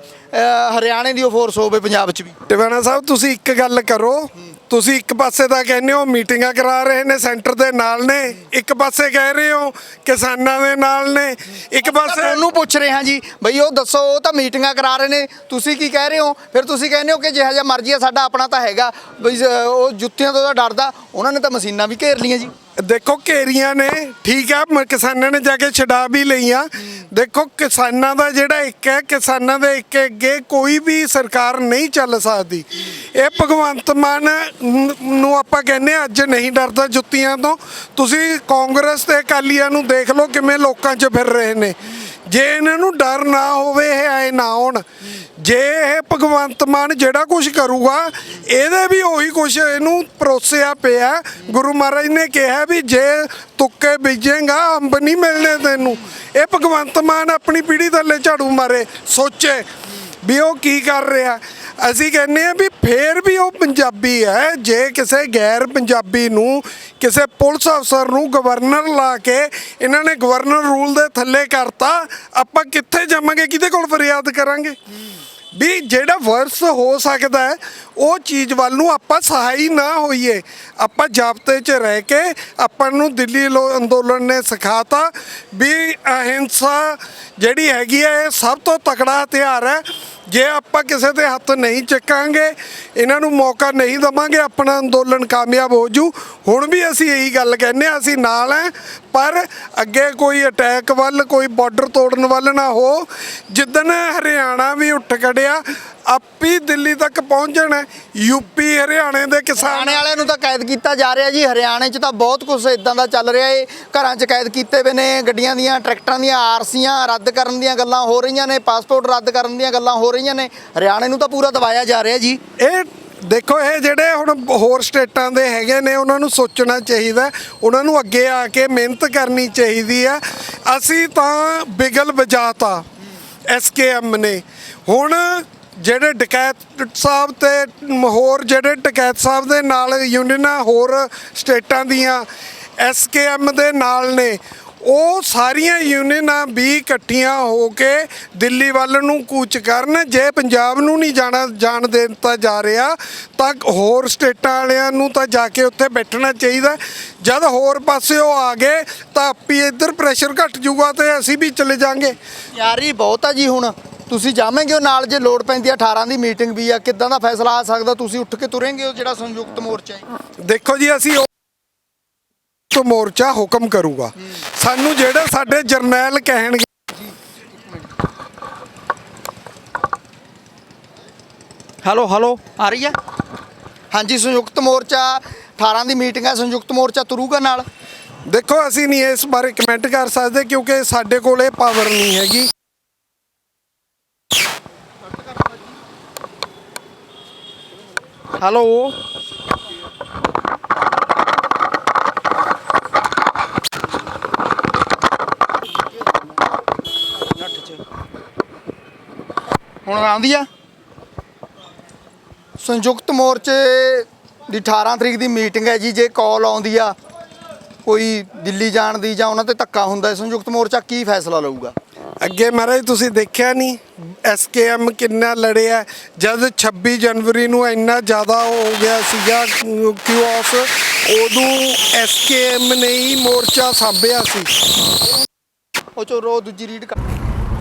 ਹਰਿਆਣੇ ਦੀ ਉਹ ਫੋਰਸ ਹੋਵੇ ਪੰਜਾਬ 'ਚ ਵੀ। ਟਿਵਾਣਾ ਸਾਹਿਬ ਤੁਸੀਂ ਇੱਕ ਗੱਲ ਕਰੋ। ਤੁਸੀਂ ਇੱਕ ਪਾਸੇ ਤਾਂ ਕਹਿੰਦੇ ਹੋ ਮੀਟਿੰਗਾਂ ਕਰਾ ਰਹੇ ਨੇ ਸੈਂਟਰ ਦੇ ਨਾਲ ਨੇ। ਇੱਕ ਪਾਸੇ ਕਹਿ ਰਹੇ ਹੋ ਕਿਸਾਨਾਂ ਦੇ ਨਾਲ ਨੇ। ਇੱਕ ਪਾਸੇ ਤੁਹਾਨੂੰ ਪੁੱਛ ਰਹੇ ਹਾਂ ਜੀ ਬਈ ਉਹ ਦੱਸੋ ਉਹ ਤਾਂ ਮੀਟਿੰਗਾਂ ਕਰਾ ਰਹੇ ਨੇ। ਤੁਸੀਂ ਕੀ ਕਹਿ ਰਹੇ ਹੋ? ਫਿਰ ਤੁਸੀਂ ਕਹਿੰਦੇ ਹੋ ਕਿ ਜਿਹੜਾ ਜਿਹਾ ਮਰਜ਼ੀ ਆ ਸਾਡਾ ਆਪਣਾ ਤਾਂ ਹੈਗਾ। ਬਈ ਉਹ ਜੁੱਤੀਆਂ ਤੋਂ ਤਾਂ ਡਰਦਾ। ਉਹਨਾਂ ਨੇ ਤਾਂ ਮਸ਼ੀਨਾਂ ਵੀ ਘੇਰ ਲੀਆਂ ਜੀ। ਦੇਖੋ ਘੇਰੀਆਂ ਨੇ ਠੀਕ ਆ ਮ- ਕਿਸਾਨਾਂ ਨੇ ਜਾ ਕੇ ਛਡਾ ਵੀ ਲਈਆਂ। ਦੇਖੋ ਕਿਸਾਨਾਂ ਦਾ ਜਿਹੜਾ ਇੱਕ ਹੈ ਕਿਸਾਨਾਂ ਦੇ ਇੱਕ ਅੱਗੇ ਕੋਈ ਵੀ ਸਰਕਾਰ ਨਹੀਂ ਚੱਲ ਸਕਦੀ। ਇਹ ਭਗਵੰਤ ਮਾਨ ਨ- ਨੂੰ ਆਪਾਂ ਕਹਿੰਦੇ ਹਾਂ, ਅੱਜ ਨਹੀਂ ਡਰਦਾ ਜੁੱਤੀਆਂ ਤੋਂ। ਤੁਸੀਂ ਕਾਂਗਰਸ ਤੇ ਅਕਾਲੀਆਂ ਨੂੰ ਦੇਖ ਲਓ ਕਿਵੇਂ ਲੋਕਾਂ 'ਚ ਫਿਰ ਰਹੇ ਨੇ। ਜੇ ਇਹਨਾਂ ਨੂੰ ਡਰ ਨਾ ਹੋਵੇ, ਇਹ ਆਏ ਨਾ ਆਉਣ ਜੇ ਇਹ ਭਗਵੰਤ ਮਾਨ ਜਿਹੜਾ ਕੁਝ ਕਰੂਗਾ, ਇਹਦੇ ਵੀ ਉਹੀ ਕੁਝ ਇਹਨੂੰ ਪਰੋਸਿਆ ਪਿਆ ਗੁਰੂ ਮਹਾਰਾਜ ਨੇ ਕਿਹਾ ਵੀ ਜੇ ਤੁੱਕੇ ਬੀਜੇਗਾ, ਅੰਬ ਨਹੀਂ ਮਿਲਣੇ ਤੈਨੂੰ। ਇਹ ਭਗਵੰਤ ਮਾਨ ਆਪਣੀ ਪੀੜੀ ਥੱਲੇ ਝਾੜੂ ਮਾਰੇ। ਸੋਚੇ ਵੀ ਉਹ ਕੀ ਕਰ ਰਿਹਾ। ਅਸੀਂ ਕਹਿੰਦੇ ਆ ਵੀ ਫੇਰ ਵੀ ਉਹ ਪੰਜਾਬੀ ਹੈ, ਜੇ ਕਿਸੇ ਗੈਰ ਪੰਜਾਬੀ ਨੂੰ, ਕਿਸੇ ਪੁਲਿਸ ਅਫਸਰ ਨੂੰ ਗਵਰਨਰ ਲਾ ਕੇ ਇਹਨਾਂ ਨੇ ਗਵਰਨਰ ਰੂਲ ਦੇ ਥੱਲੇ ਕਰਤਾ, ਆਪਾਂ ਕਿੱਥੇ ਜਾਵਾਂਗੇ? ਕਿਹਦੇ ਕੋਲ ਫਰਿਆਦ ਕਰਾਂਗੇ? ਵੀ ਜਿਹੜਾ ਵਰਸ ਹੋ ਸਕਦਾ ਹੈ ਉਹ ਚੀਜ਼ ਵੱਲ ਨੂੰ ਆਪਾਂ ਸਹਾਈ ਨਾ ਹੋਈਏ। ਆਪਾਂ ਜਾਬਤੇ 'ਚ ਰਹਿ ਕੇ ਆਪਾਂ ਨੂੰ ਦਿੱਲੀ ਲੋ- ਅੰਦੋਲਨ ਨੇ ਸਿਖਾਤਾ ਵੀ ਅਹਿੰਸਾ ਜਿਹੜੀ ਹੈਗੀ ਹੈ, ਇਹ ਸਭ ਤੋਂ ਤਕੜਾ ਹਥਿਆਰ ਹੈ। ਜੇ ਆਪਾਂ ਕਿਸੇ ਦੇ ਹੱਥ ਨਹੀਂ ਚੱਕਾਂਗੇ, ਇਹਨਾਂ ਨੂੰ ਮੌਕਾ ਨਹੀਂ ਦਵਾਂਗੇ, ਆਪਣਾ ਅੰਦੋਲਨ ਕਾਮਯਾਬ ਹੋ ਜੂ। ਹੁਣ ਵੀ ਅਸੀਂ ਇਹੀ ਗੱਲ ਕਹਿੰਦੇ ਆ ਅਸੀਂ ਨਾਲ ਹੈ, ਪਰ ਅੱਗੇ ਕੋਈ ਅਟੈਕ ਵੱਲ, ਕੋਈ ਬਾਰਡਰ ਤੋੜਨ ਵੱਲ ਨਾ ਹੋ। ਜਿੱਦਣ ਹਰਿਆਣਾ ਵੀ ਉੱਠ ਖੜਿਆ ਆਪੀ ਦਿੱਲੀ ਤੱਕ ਪਹੁੰਚ ਜਾਣਾ ਯੂਪੀ ਹਰਿਆਣੇ ਦੇ ਕਿਸਾਨ। ਹਰਿਆਣੇ ਵਾਲਿਆਂ ਨੂੰ ਤਾਂ ਕੈਦ ਕੀਤਾ ਜਾ ਰਿਹਾ ਜੀ। ਹਰਿਆਣੇ 'ਚ ਤਾਂ ਬਹੁਤ ਕੁਝ ਇਦਾਂ ਦਾ ਚੱਲ ਰਿਹਾ ਏ। ਘਰਾਂ 'ਚ ਕੈਦ ਕੀਤੇ ਹੋਏ ਨੇ ਗੱਡੀਆਂ ਦੀਆਂ ਟਰੈਕਟਰਾਂ ਦੀਆਂ ਆਰਸੀਆਂ ਰੱਦ ਕਰਨ ਦੀਆਂ ਗੱਲਾਂ ਹੋ ਰਹੀਆਂ ਨੇ ਪਾਸਪੋਰਟ ਰੱਦ ਕਰਨ ਦੀਆਂ ਗੱਲਾਂ ਹੋ ਰਹੀਆਂ ਨੇ। ਹਰਿਆਣੇ ਨੂੰ ਤਾਂ ਪੂਰਾ ਦਬਾਇਆ ਜਾ ਰਿਹਾ ਜੀ। ਇਹ ਦੇਖੋ ਇਹ ਜਿਹੜੇ ਹੁਣ ਹੋਰ ਸਟੇਟਾਂ ਦੇ ਹੈਗੇ ਨੇ ਉਹਨਾਂ ਨੂੰ ਸੋਚਣਾ ਚਾਹੀਦਾ ਉਹਨਾਂ ਨੂੰ ਅੱਗੇ ਆ ਕੇ ਮਿਹਨਤ ਕਰਨੀ ਚਾਹੀਦੀ ਆ ਅਸੀਂ ਤਾਂ ਬਿਗਲ ਵਜਾਤਾ ਐਸਕੇਐਮ ਨੇ। ਹੁਣ ਜਿਹੜੇ ਡਕੈਤ ਸਾਹਿਬ ਤੇ ਹੋਰ ਜਿਹੜੇ ਡਕੈਤ ਸਾਹਿਬ ਦੇ ਨਾਲ ਯੂਨੀਅਨਾਂ ਹੋਰ ਸਟੇਟਾਂ ਦੀਆਂ ਐਸਕੇਐਮ ਦੇ ਨਾਲ ਨੇ, ਉਹ ਸਾਰੀਆਂ ਯੂਨੀਅਨਾਂ ਵੀ ਇਕੱਠੀਆਂ ਹੋ ਕੇ ਦਿੱਲੀ ਵੱਲ ਨੂੰ ਕੂਚ ਕਰਨ, ਜੇ ਪੰਜਾਬ ਨੂੰ ਨਹੀਂ ਜਾਣਾ, ਜਾਣ ਦੇ ਦਿੱਤਾ ਜਾ ਰਿਹਾ, ਤਾਂ ਹੋਰ ਸਟੇਟਾਂ ਵਾਲਿਆਂ ਨੂੰ ਤਾਂ ਜਾ ਕੇ ਉੱਥੇ ਬੈਠਣਾ ਚਾਹੀਦਾ। ਜਦ ਹੋਰ ਪਾਸੇ ਉਹ ਆ ਗਏ, ਤਾਂ ਆਪੀ ਇੱਧਰ ਪ੍ਰੈਸ਼ਰ ਘਟ ਜੂਗਾ ਤੇ ਅਸੀਂ ਵੀ ਚਲੇ ਜਾਾਂਗੇ। ਯਾਰੀ ਬਹੁਤ ਆ ਜੀ ਹੁਣ। ਤੁਸੀਂ ਜਾਵੇਂਗੇ ਉਹ ਨਾਲ ਜੇ ਲੋੜ ਪੈਂਦੀ ਆ 18 ਦੀ ਮੀਟਿੰਗ ਵੀ ਆ ਕਿੱਦਾਂ ਦਾ ਫੈਸਲਾ ਆ ਸਕਦਾ? ਤੁਸੀਂ ਉੱਠ ਕੇ ਤੁਰੇਂਗੇ ਉਹ ਜਿਹੜਾ ਸੰਯੁਕਤ ਮੋਰਚਾ ਹੈ? ਦੇਖੋ ਜੀ ਅਸੀਂ ਉਹ ਮੋਰਚਾ ਹੁਕਮ ਕਰੂਗਾ। ਸਾਨੂੰ ਜਿਹੜੇ ਸਾਡੇ ਜਰਨੈਲ ਕਹਿਣਗੇ ਹੈਲੋ ਹੈਲੋ ਆ ਰਹੀ ਆ ਹਾਂਜੀ ਸੰਯੁਕਤ ਮੋਰਚਾ 18 ਦੀ ਮੀਟਿੰਗ ਆ ਸੰਯੁਕਤ ਮੋਰਚਾ ਤੁਰੂਗਾ ਨਾਲ? ਦੇਖੋ ਅਸੀਂ ਨਹੀਂ ਇਸ ਬਾਰੇ ਕਮੈਂਟ ਕਰ ਸਕਦੇ ਕਿਉਂਕਿ ਸਾਡੇ ਕੋਲ ਇਹ ਪਾਵਰ ਨਹੀਂ ਹੈਗੀ। ਹੈਲੋ ਹੁਣ ਆਉਂਦੀ ਆ? ਸੰਯੁਕਤ ਮੋਰਚੇ ਦੀ 18 ਤਰੀਕ ਦੀ ਮੀਟਿੰਗ ਹੈ ਜੀ ਜੇ ਕਾਲ ਆਉਂਦੀ ਆ ਕੋਈ ਦਿੱਲੀ ਜਾਣ ਦੀ ਜਾਂ ਉਹਨਾਂ ਤੇ ਧੱਕਾ ਹੁੰਦਾ ਹੈ, ਸੰਯੁਕਤ ਮੋਰਚਾ ਕੀ ਫੈਸਲਾ ਲਊਗਾ? ਅੱਗੇ ਮਹਾਰਾਜ ਤੁਸੀਂ ਦੇਖਿਆ ਨਹੀਂ? ਐਸਕੇਐਮ ਕਿੰਨਾ ਲੜਿਆ? ਜਦ 26 ਜਨਵਰੀ ਨੂੰ ਇੰਨਾ ਜ਼ਿਆਦਾ ਹੋ ਗਿਆ ਸੀਗਾ ਕਿਉਸ ਉਦੋਂ ਐਸਕੇਐਮ ਨੇ ਹੀ ਮੋਰਚਾ ਸਾਂਭਿਆ ਸੀ। ਉਹ ਚੋ ਰੋ ਦੂਜੀ ਰੀਡ ਕਰ।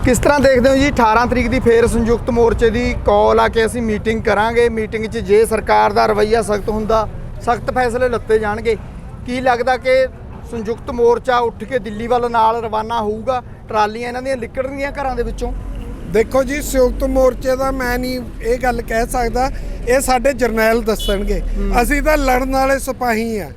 ਕਿਸ ਤਰ੍ਹਾਂ ਦੇਖਦੇ ਹੋ ਜੀ 18 ਤਰੀਕ ਦੀ ਫੇਰ ਸੰਯੁਕਤ ਮੋਰਚੇ ਦੀ ਕਾਲ ਆ ਕੇ ਅਸੀਂ ਮੀਟਿੰਗ ਕਰਾਂਗੇ? ਮੀਟਿੰਗ 'ਚ ਜੇ ਸਰਕਾਰ ਦਾ ਰਵੱਈਆ ਸਖਤ ਹੁੰਦਾ ਸਖਤ ਫੈਸਲੇ ਲੱਤੇ ਜਾਣਗੇ। ਕੀ ਲੱਗਦਾ ਕਿ ਸੰਯੁਕਤ ਮੋਰਚਾ ਉੱਠ ਕੇ ਦਿੱਲੀ ਵੱਲ ਨਾਲ ਰਵਾਨਾ ਹੋਊਗਾ। ਟਰਾਲੀਆਂ ਇਹਨਾਂ ਦੀਆਂ ਨਿਕਲਣਗੀਆਂ ਘਰਾਂ ਦੇ ਵਿੱਚੋਂ। ਦੇਖੋ ਜੀ ਸੰਯੁਕਤ ਮੋਰਚੇ ਦਾ ਮੈਂ ਨਹੀਂ ਇਹ ਗੱਲ ਕਹਿ ਸਕਦਾ। ਇਹ ਸਾਡੇ ਜਰਨੈਲ ਦੱਸਣਗੇ। ਅਸੀਂ ਤਾਂ ਲੜਨ ਵਾਲੇ ਸਿਪਾਹੀ ਆ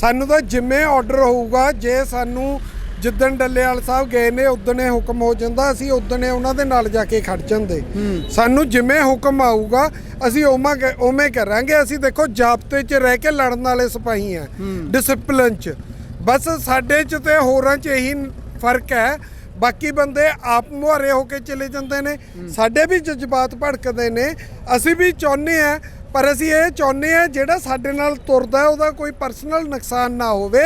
ਸਾਨੂੰ ਤਾਂ ਜਿੰਮੇ ਆਰਡਰ ਹੋਊਗਾ ਜੇ ਸਾਨੂੰ ਜਿੱਦਣ ਡੱਲੇਵਾਲ ਸਾਹਿਬ ਗਏ ਨੇ ਉਦਣੇ ਹੁਕਮ ਹੋ ਜਾਂਦਾ ਅਸੀਂ ਉਦਣੇ ਉਹਨਾਂ ਦੇ ਨਾਲ ਜਾ ਕੇ ਖੜ ਜਾਂਦੇ। ਸਾਨੂੰ ਜਿਵੇਂ ਹੁਕਮ ਆਊਗਾ ਅਸੀਂ ਉਮਾ ਉਵੇਂ ਕਰਾਂਗੇ। ਅਸੀਂ ਦੇਖੋ ਜਾਬਤੇ 'ਚ ਰਹਿ ਕੇ ਲੜਨ ਵਾਲੇ ਸਿਪਾਹੀ ਆ ਡਿਸਪਲਿਨ 'ਚ। ਬਸ ਸਾਡੇ 'ਚ ਤੇ ਹੋਰਾਂ 'ਚ ਇਹੀ ਫ਼ਰਕ ਹੈ। ਬਾਕੀ ਬੰਦੇ ਆਪ ਮੁਹਾਰੇ ਹੋ ਕੇ ਚਲੇ ਜਾਂਦੇ ਨੇ। ਸਾਡੇ ਵੀ ਜਜ਼ਬਾਤ ਭੜਕਦੇ ਨੇ। ਅਸੀਂ ਵੀ ਚਾਹੁੰਦੇ ਆ ਪਰ ਅਸੀਂ ਇਹ ਚਾਹੁੰਦੇ ਆ ਜਿਹੜਾ ਸਾਡੇ ਨਾਲ ਤੁਰਦਾ ਉਹਦਾ ਕੋਈ ਪਰਸਨਲ ਨੁਕਸਾਨ ਨਾ ਹੋਵੇ।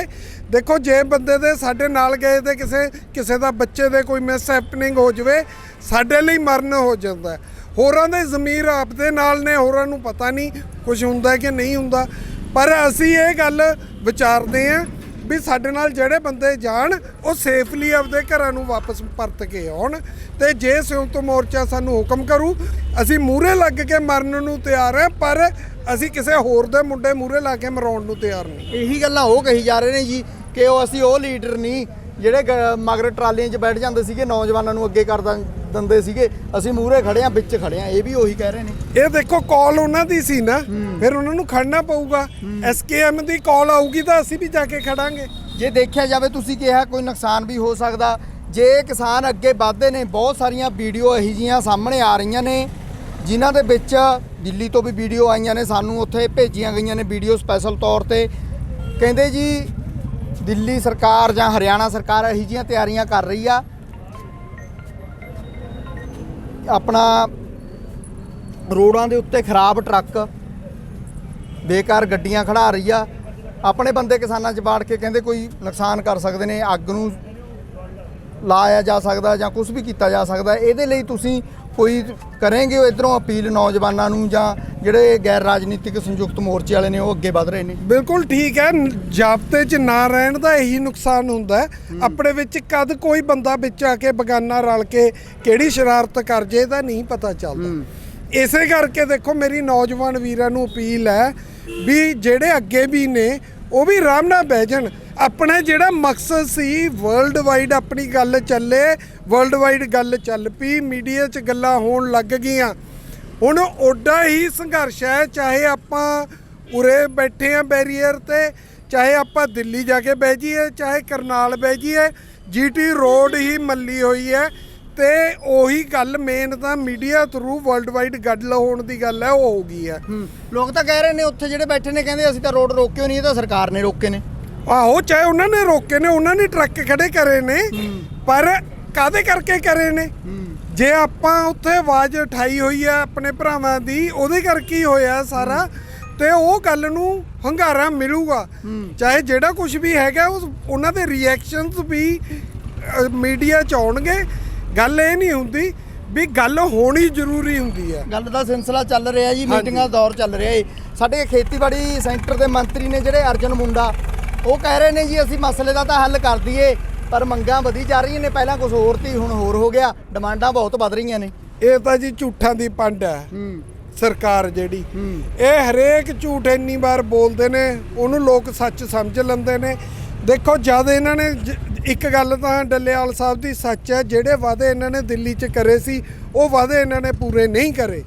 ਦੇਖੋ, ਜੇ ਬੰਦੇ ਦੇ ਸਾਡੇ ਨਾਲ ਗਏ ਤੇ ਕਿਸੇ ਕਿਸੇ ਦਾ ਬੱਚੇ ਦੇ ਕੋਈ ਮਿਸ ਹੈਪਨਿੰਗ ਹੋ ਜਾਵੇ, ਸਾਡੇ ਲਈ ਮਰਨ ਹੋ ਜਾਂਦਾ ਹੋਰਾਂ ਦੇ ਜ਼ਮੀਰ ਆਪਦੇ ਨਾਲ ਨੇ, ਹੋਰਾਂ ਨੂੰ ਪਤਾ ਨਹੀਂ ਕੁਝ ਹੁੰਦਾ ਕਿ ਨਹੀਂ ਹੁੰਦਾ। ਪਰ ਅਸੀਂ ਇਹ ਗੱਲ ਵਿਚਾਰਦੇ ਆ ਵੀ ਸਾਡੇ ਨਾਲ ਜਿਹੜੇ ਬੰਦੇ ਜਾਣ, ਉਹ ਸੇਫਲੀ ਆਪਦੇ ਘਰਾਂ ਨੂੰ ਵਾਪਸ ਪਰਤ ਕੇ ਆਉਣ ਤੇ ਜੇ ਸੰਯੁਕਤ ਮੋਰਚਾ ਸਾਨੂੰ ਹੁਕਮ ਕਰੂ, ਅਸੀਂ ਮੂਹਰੇ ਲੱਗ ਕੇ ਮਰਨ ਨੂੰ ਤਿਆਰ ਹਾਂ, ਪਰ ਅਸੀਂ ਕਿਸੇ ਹੋਰ ਦੇ ਮੁੰਡੇ ਮੂਹਰੇ ਲਾ ਕੇ ਮਰਾਉਣ ਨੂੰ ਤਿਆਰ ਨਹੀਂ। ਇਹੀ ਗੱਲਾਂ ਉਹ ਕਹੀ ਜਾ ਰਹੇ ਨੇ ਜੀ ਕਿ ਉਹ ਅਸੀਂ ਉਹ ਲੀਡਰ ਨਹੀਂ, ਜਿਹੜੇ ਗ- ਮਗਰ ਟਰਾਲੀਆਂ 'ਚ ਬੈਠ ਜਾਂਦੇ ਸੀਗੇ, ਨੌਜਵਾਨਾਂ ਨੂੰ ਅੱਗੇ ਕਰ ਦਾਂ- ਦਿੰਦੇ ਸੀਗੇ ਅਸੀਂ ਮੂਹਰੇ ਖੜੇ ਆ ਵਿੱਚ ਖੜੇ ਆ ਇਹ ਵੀ ਉਹੀ ਕਹਿ ਰਹੇ ਨੇ। ਇਹ ਦੇਖੋ ਕਾਲ ਉਹਨਾਂ ਦੀ ਸੀ ਨਾ ਫਿਰ ਉਹਨਾਂ ਨੂੰ ਖੜਨਾ ਪਊਗਾ। ਐਸਕੇਐਮ ਦੀ ਕਾਲ ਆਊਗੀ ਤਾਂ ਅਸੀਂ ਵੀ ਜਾ ਕੇ ਖੜਾਂਗੇ। ਜੇ ਦੇਖਿਆ ਜਾਵੇ ਤੁਸੀਂ ਕਿਹਾ ਕੋਈ ਨੁਕਸਾਨ ਵੀ ਹੋ ਸਕਦਾ। ਜੇ ਕਿਸਾਨ ਅੱਗੇ ਵਧਦੇ ਨੇ ਬਹੁਤ ਸਾਰੀਆਂ ਵੀਡੀਓ ਇਹੋ ਜੀਆਂ ਸਾਹਮਣੇ ਆ ਰਹੀਆਂ ਨੇ ਜਿਨ੍ਹਾਂ ਦੇ ਵਿੱਚ ਦਿੱਲੀ ਤੋਂ ਵੀ ਵੀਡੀਓ ਆਈਆਂ ਨੇ ਸਾਨੂੰ ਉੱਥੇ ਭੇਜੀਆਂ ਗਈਆਂ ਨੇ ਵੀਡੀਓ ਸਪੈਸ਼ਲ ਤੌਰ ਤੇ। ਕਹਿੰਦੇ ਜੀ ਦਿੱਲੀ ਸਰਕਾਰ ਜਾਂ ਹਰਿਆਣਾ ਸਰਕਾਰ ਇਹੋ ਜੀਆਂ ਤਿਆਰੀਆਂ ਕਰ ਰਹੀ ਆ। ਆਪਣਾ ਰੋਡਾਂ ਦੇ ਉੱਤੇ ਖਰਾਬ ਟਰੱਕ, ਬੇਕਾਰ ਗੱਡੀਆਂ ਖੜਾ ਰਹੀ ਆ। ਆਪਣੇ ਬੰਦੇ ਕਿਸਾਨਾਂ 'ਚ ਬਾੜ ਕੇ ਕਹਿੰਦੇ ਕੋਈ ਨੁਕਸਾਨ ਕਰ ਸਕਦੇ ਨੇ, ਅੱਗ ਨੂੰ ਲਾਇਆ ਜਾ ਸਕਦਾ ਜਾਂ ਕੁਝ ਵੀ ਕੀਤਾ ਜਾ ਸਕਦਾ। ਇਹਦੇ ਲਈ ਤੁਸੀਂ ਕੋਈ ਕਰਨਗੇ ਇਧਰੋਂ ਅਪੀਲ ਨੌਜਵਾਨਾਂ ਨੂੰ ਜਾਂ ਜਿਹੜੇ ਗੈਰ ਰਾਜਨੀਤਿਕ ਸੰਯੁਕਤ ਮੋਰਚੇ ਵਾਲੇ ਨੇ ਉਹ ਅੱਗੇ ਵਧ ਰਹੇ ਨੇ? ਬਿਲਕੁਲ ਠੀਕ ਹੈ। ਜਾਬਤੇ 'ਚ ਨਾ ਰਹਿਣ ਦਾ ਇਹੀ ਨੁਕਸਾਨ ਹੁੰਦਾ ਹੈ। ਆਪਣੇ ਵਿੱਚ ਕਦ ਕੋਈ ਬੰਦਾ ਵਿੱਚ ਆ ਕੇ ਬਗਾਨਾ ਰਲ ਕੇ ਕਿਹੜੀ ਸ਼ਰਾਰਤ ਕਰ ਜੇ ਤਾਂ ਨਹੀਂ ਪਤਾ ਚੱਲਦਾ। ਇਸੇ ਕਰਕੇ ਦੇਖੋ ਮੇਰੀ ਨੌਜਵਾਨ ਵੀਰਾਂ ਨੂੰ ਅਪੀਲ ਹੈ ਵੀ ਜਿਹੜੇ ਅੱਗੇ ਵੀ ਨੇ ਉਹ ਵੀ ਆਰਾਮ ਨਾਲ ਬਹਿ ਜਾਣ। ਆਪਣਾ ਜਿਹੜਾ ਮਕਸਦ ਸੀ ਵਰਲਡ ਵਾਈਡ ਆਪਣੀ ਗੱਲ ਚੱਲੇ ਵਰਲਡ ਵਾਈਡ ਗੱਲ ਚੱਲ ਪਈ ਮੀਡੀਆ 'ਚ ਗੱਲਾਂ ਹੋਣ ਲੱਗ ਗਈਆਂ। ਹੁਣ ਓਡਾ ਹੀ ਸੰਘਰਸ਼ ਹੈ, ਚਾਹੇ ਆਪਾਂ ਉਰੇ ਬੈਠੇ ਆ ਬੈਰੀਅਰ ਤੇ, ਚਾਹੇ ਆਪਾਂ ਦਿੱਲੀ ਜਾ ਕੇ ਬਹਿ ਜਾਈਏ, ਚਾਹੇ ਕਰਨਾਲ ਬਹਿ ਜਾਈਏ ਜੀਟੀ ਰੋਡ ਹੀ ਮੱਲੀ ਹੋਈ ਹੈ। ਤੇ ਉਹੀ ਗੱਲ ਮੇਨ ਤਾਂ ਮੀਡੀਆ ਥਰੂ ਵਰਲਡ ਵਾਈਡ ਗੱਲ ਹੋਣ ਦੀ ਗੱਲ ਹੈ ਉਹ ਹੋ ਗਈ ਹੈ। ਲੋਕ ਤਾਂ ਕਹਿ ਰਹੇ ਨੇ ਉੱਥੇ ਜਿਹੜੇ ਬੈਠੇ ਨੇ ਕਹਿੰਦੇ ਅਸੀਂ ਤਾਂ ਰੋਡ ਰੋਕਿਓ ਨਹੀਂ ਇਹ ਤਾਂ ਸਰਕਾਰ ਨੇ ਰੋਕੇ ਨੇ। ਆਹੋ ਚਾਹੇ ਉਹਨਾਂ ਨੇ ਰੋਕੇ ਨੇ ਉਹਨਾਂ ਨੇ ਟਰੱਕ ਖੜੇ ਕਰੇ ਨੇ ਪਰ ਕਾਦੇ ਕਰਕੇ ਕਰੇ ਨੇ? ਜੇ ਆਪਾਂ ਉੱਥੇ ਆਵਾਜ਼ ਉਠਾਈ ਹੋਈ ਹੈ ਆਪਣੇ ਭਰਾਵਾਂ ਦੀ ਉਹਦੇ ਕਰਕੇ ਹੀ ਹੋਇਆ ਸਾਰਾ ਤੇ ਉਹ ਗੱਲ ਨੂੰ ਹੰਗਾਰਾ ਮਿਲੂਗਾ। ਚਾਹੇ ਜਿਹੜਾ ਕੁਝ ਵੀ ਹੈਗਾ ਉਹਨਾਂ ਦੇ ਰਿਐਕਸ਼ਨਸ ਵੀ ਮੀਡੀਆ ਚ ਆਉਣਗੇ ਗੱਲ ਇਹ ਨਹੀਂ ਹੁੰਦੀ ਵੀ ਗੱਲ ਹੋਣੀ ਜ਼ਰੂਰੀ ਹੁੰਦੀ ਹੈ। ਗੱਲ ਦਾ ਸਿਲਸਿਲਾ ਚੱਲ ਰਿਹਾ ਜੀ ਮੀਟਿੰਗਾਂ ਦਾ ਦੌਰ ਚੱਲ ਰਿਹਾ ਏ ਸਾਡੇ ਖੇਤੀਬਾੜੀ ਸੈਂਟਰ ਦੇ ਮੰਤਰੀ ਨੇ ਜਿਹੜੇ ਅਰਜਨ ਮੁੰਡਾ ਉਹ ਕਹਿ ਰਹੇ ਨੇ ਜੀ ਅਸੀਂ ਮਸਲੇ ਦਾ ਤਾਂ ਹੱਲ ਕਰ ਦਈਏ ਪਰ ਮੰਗਾਂ ਵਧੀ ਜਾ ਰਹੀਆਂ ਨੇ ਪਹਿਲਾਂ ਕੁਝ ਹੋਰ ਤੀ ਹੁਣ ਹੋਰ ਹੋ ਗਿਆ ਡਿਮਾਂਡਾਂ ਬਹੁਤ ਵੱਧ ਰਹੀਆਂ ਨੇ। ਇਹ ਤਾਂ ਜੀ ਝੂਠਾਂ ਦੀ ਪੰਡ ਹੈ। ਸਰਕਾਰ ਜਿਹੜੀ। ਇਹ ਹਰੇਕ ਝੂਠ ਇੰਨੀ ਵਾਰ ਬੋਲਦੇ ਨੇ ਉਹਨੂੰ ਲੋਕ ਸੱਚ ਸਮਝ ਲੈਂਦੇ ਨੇ। ਦੇਖੋ ਜਦ ਇਹਨਾਂ ਨੇ ਇੱਕ ਗੱਲ ਤਾਂ ਡੱਲੇਵਾਲ ਸਾਹਿਬ ਦੀ ਸੱਚ ਹੈ ਜਿਹੜੇ ਵਾਅਦੇ ਇਹਨਾਂ ਨੇ ਦਿੱਲੀ 'ਚ ਕਰੇ ਸੀ ਉਹ ਵਾਅਦੇ ਇਹਨਾਂ ਨੇ ਪੂਰੇ ਨਹੀਂ ਕਰੇ।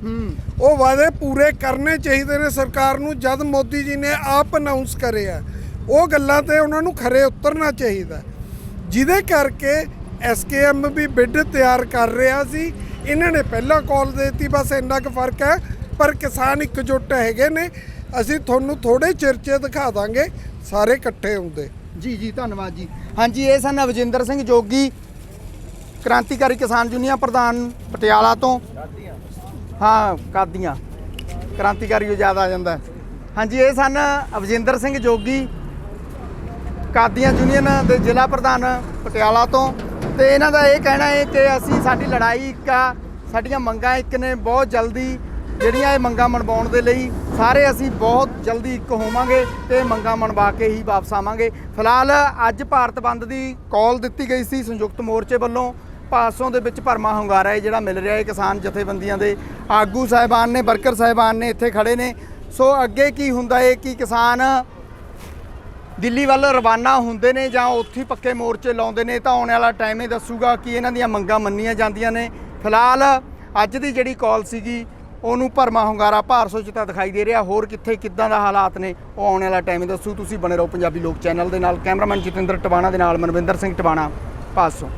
ਉਹ ਵਾਅਦੇ ਪੂਰੇ ਕਰਨੇ ਚਾਹੀਦੇ ਨੇ ਸਰਕਾਰ ਨੂੰ ਜਦ ਮੋਦੀ ਜੀ ਨੇ ਆਪ ਅਨਾਉਂਸ ਕਰੇ ਆ। ਉਹ ਗੱਲਾਂ ਤੇ ਉਹਨਾਂ ਨੂੰ ਖਰੇ ਉਤਰਨਾ ਚਾਹੀਦਾ। ਜਿਹਦੇ ਕਰਕੇ ਐਸਕੇਐਮ ਵੀ ਬਿੱਡ ਤਿਆਰ ਕਰ ਰਿਹਾ ਸੀ ਇਹਨਾਂ ਨੇ ਪਹਿਲਾਂ ਕਾਲ ਦੇਤੀ ਬਸ ਇੰਨਾ ਕੁ ਫ਼ਰਕ ਹੈ ਪਰ ਕਿਸਾਨ ਇਕਜੁੱਟ ਹੈਗੇ ਨੇ ਅਸੀਂ ਤੁਹਾਨੂੰ ਥੋੜੇ ਚਿਰਚੇ ਦਿਖਾ ਦਾਂਗੇ ਸਾਰੇ ਇਕੱਠੇ ਹੁੰਦੇ। ਜੀ ਜੀ ਧੰਨਵਾਦ ਜੀ। ਹਾਂਜੀ, ਇਹ ਸਨ ਅਵਜਿੰਦਰ ਸਿੰਘ ਜੋਗੀ, ਕ੍ਰਾਂਤੀਕਾਰੀ ਕਿਸਾਨ ਯੂਨੀਅਨ ਪ੍ਰਧਾਨ ਪਟਿਆਲਾ ਤੋਂ। ਹਾਂ, ਕਾਦੀਆਂ। ਕ੍ਰਾਂਤੀਕਾਰੀ ਉਹ ਯਾਦ ਆ ਜਾਂਦਾ। ਹਾਂਜੀ, ਇਹ ਸਨ ਅਵਜਿੰਦਰ ਸਿੰਘ ਜੋਗੀ, ਕਾਦੀਆਂ ਯੂਨੀਅਨ ਦੇ ਜ਼ਿਲ੍ਹਾ ਪ੍ਰਧਾਨ ਪਟਿਆਲਾ ਤੋਂ। ਤੇ ਇਹਨਾਂ ਦਾ ਇਹ ਕਹਿਣਾ ਹੈ ਕਿ ਅਸੀਂ, ਸਾਡੀ ਲੜਾਈ ਇੱਕ ਆ, ਸਾਡੀਆਂ ਮੰਗਾਂ ਇੱਕ ਨੇ, ਬਹੁਤ ਜਲਦੀ ਜਿਹੜੀਆਂ ਇਹ ਮੰਗਾਂ ਮਨਵਾਉਣ ਦੇ ਲਈ ਸਾਰੇ ਅਸੀਂ ਬਹੁਤ ਜਲਦੀ ਇੱਕ ਹੋਵਾਂਗੇ ਤੇ ਮੰਗਾਂ ਮਨਵਾ ਕੇ ਹੀ ਵਾਪਸ ਆਵਾਂਗੇ। ਫਿਲਹਾਲ ਅੱਜ ਭਾਰਤ ਬੰਦ ਦੀ ਕਾਲ ਦਿੱਤੀ ਗਈ ਸੀ ਸੰਯੁਕਤ ਮੋਰਚੇ ਵੱਲੋਂ। ਪਾਸੋਂ ਦੇ ਵਿੱਚ ਭਰਮਾ ਹੁੰਗਾਰਾ ਹੈ ਜਿਹੜਾ ਮਿਲ ਰਿਹਾ ਹੈ ਕਿਸਾਨ ਜਥੇਬੰਦੀਆਂ ਦੇ ਆਗੂ ਸਾਹਿਬਾਨ ਨੇ, ਵਰਕਰ ਸਾਹਿਬਾਨ ਨੇ ਇੱਥੇ ਖੜੇ ਨੇ। ਸੋ ਅੱਗੇ ਕੀ ਹੁੰਦਾ ਹੈ ਕਿ ਕਿਸਾਨ ਦਿੱਲੀ ਵੱਲ ਰਵਾਨਾ ਹੁੰਦੇ ਨੇ ਜਾਂ ਉੱਥੇ ਪੱਕੇ ਮੋਰਚੇ ਲਾਉਂਦੇ ਨੇ ਤਾਂ ਆਉਣ ਵਾਲਾ ਟਾਈਮ ਇਹ ਦੱਸੂਗਾ ਕਿ ਇਹਨਾਂ ਦੀਆਂ ਮੰਗਾਂ ਮੰਨੀਆਂ ਜਾਂਦੀਆਂ ਨੇ। ਫਿਲਹਾਲ ਅੱਜ ਦੀ ਜਿਹੜੀ ਕਾਲ ਸੀਗੀ ਉਹਨੂੰ ਭਰਮਾ ਹੁੰਗਾਰਾ ਭਾਰਸੋ ਚ ਤਾਂ ਦਿਖਾਈ ਦੇ ਰਿਹਾ। ਹੋਰ ਕਿੱਥੇ, ਕਿੱਦਾਂ ਦਾ ਹਾਲਾਤ ਨੇ? ਉਹ ਆਉਣ ਵਾਲਾ ਟਾਈਮ ਹੀ ਦੱਸੂ। ਤੁਸੀਂ ਬਣੇ ਰਹੋ ਪੰਜਾਬੀ ਲੋਕ ਚੈਨਲ ਦੇ ਨਾਲ। ਕੈਮਰਾਮੈਨ ਜਤਿੰਦਰ ਟਵਾਣਾ ਦੇ ਨਾਲ ਮਨਵਿੰਦਰ ਸਿੰਘ ਟਵਾਣਾ। ਭਾਰਸੋ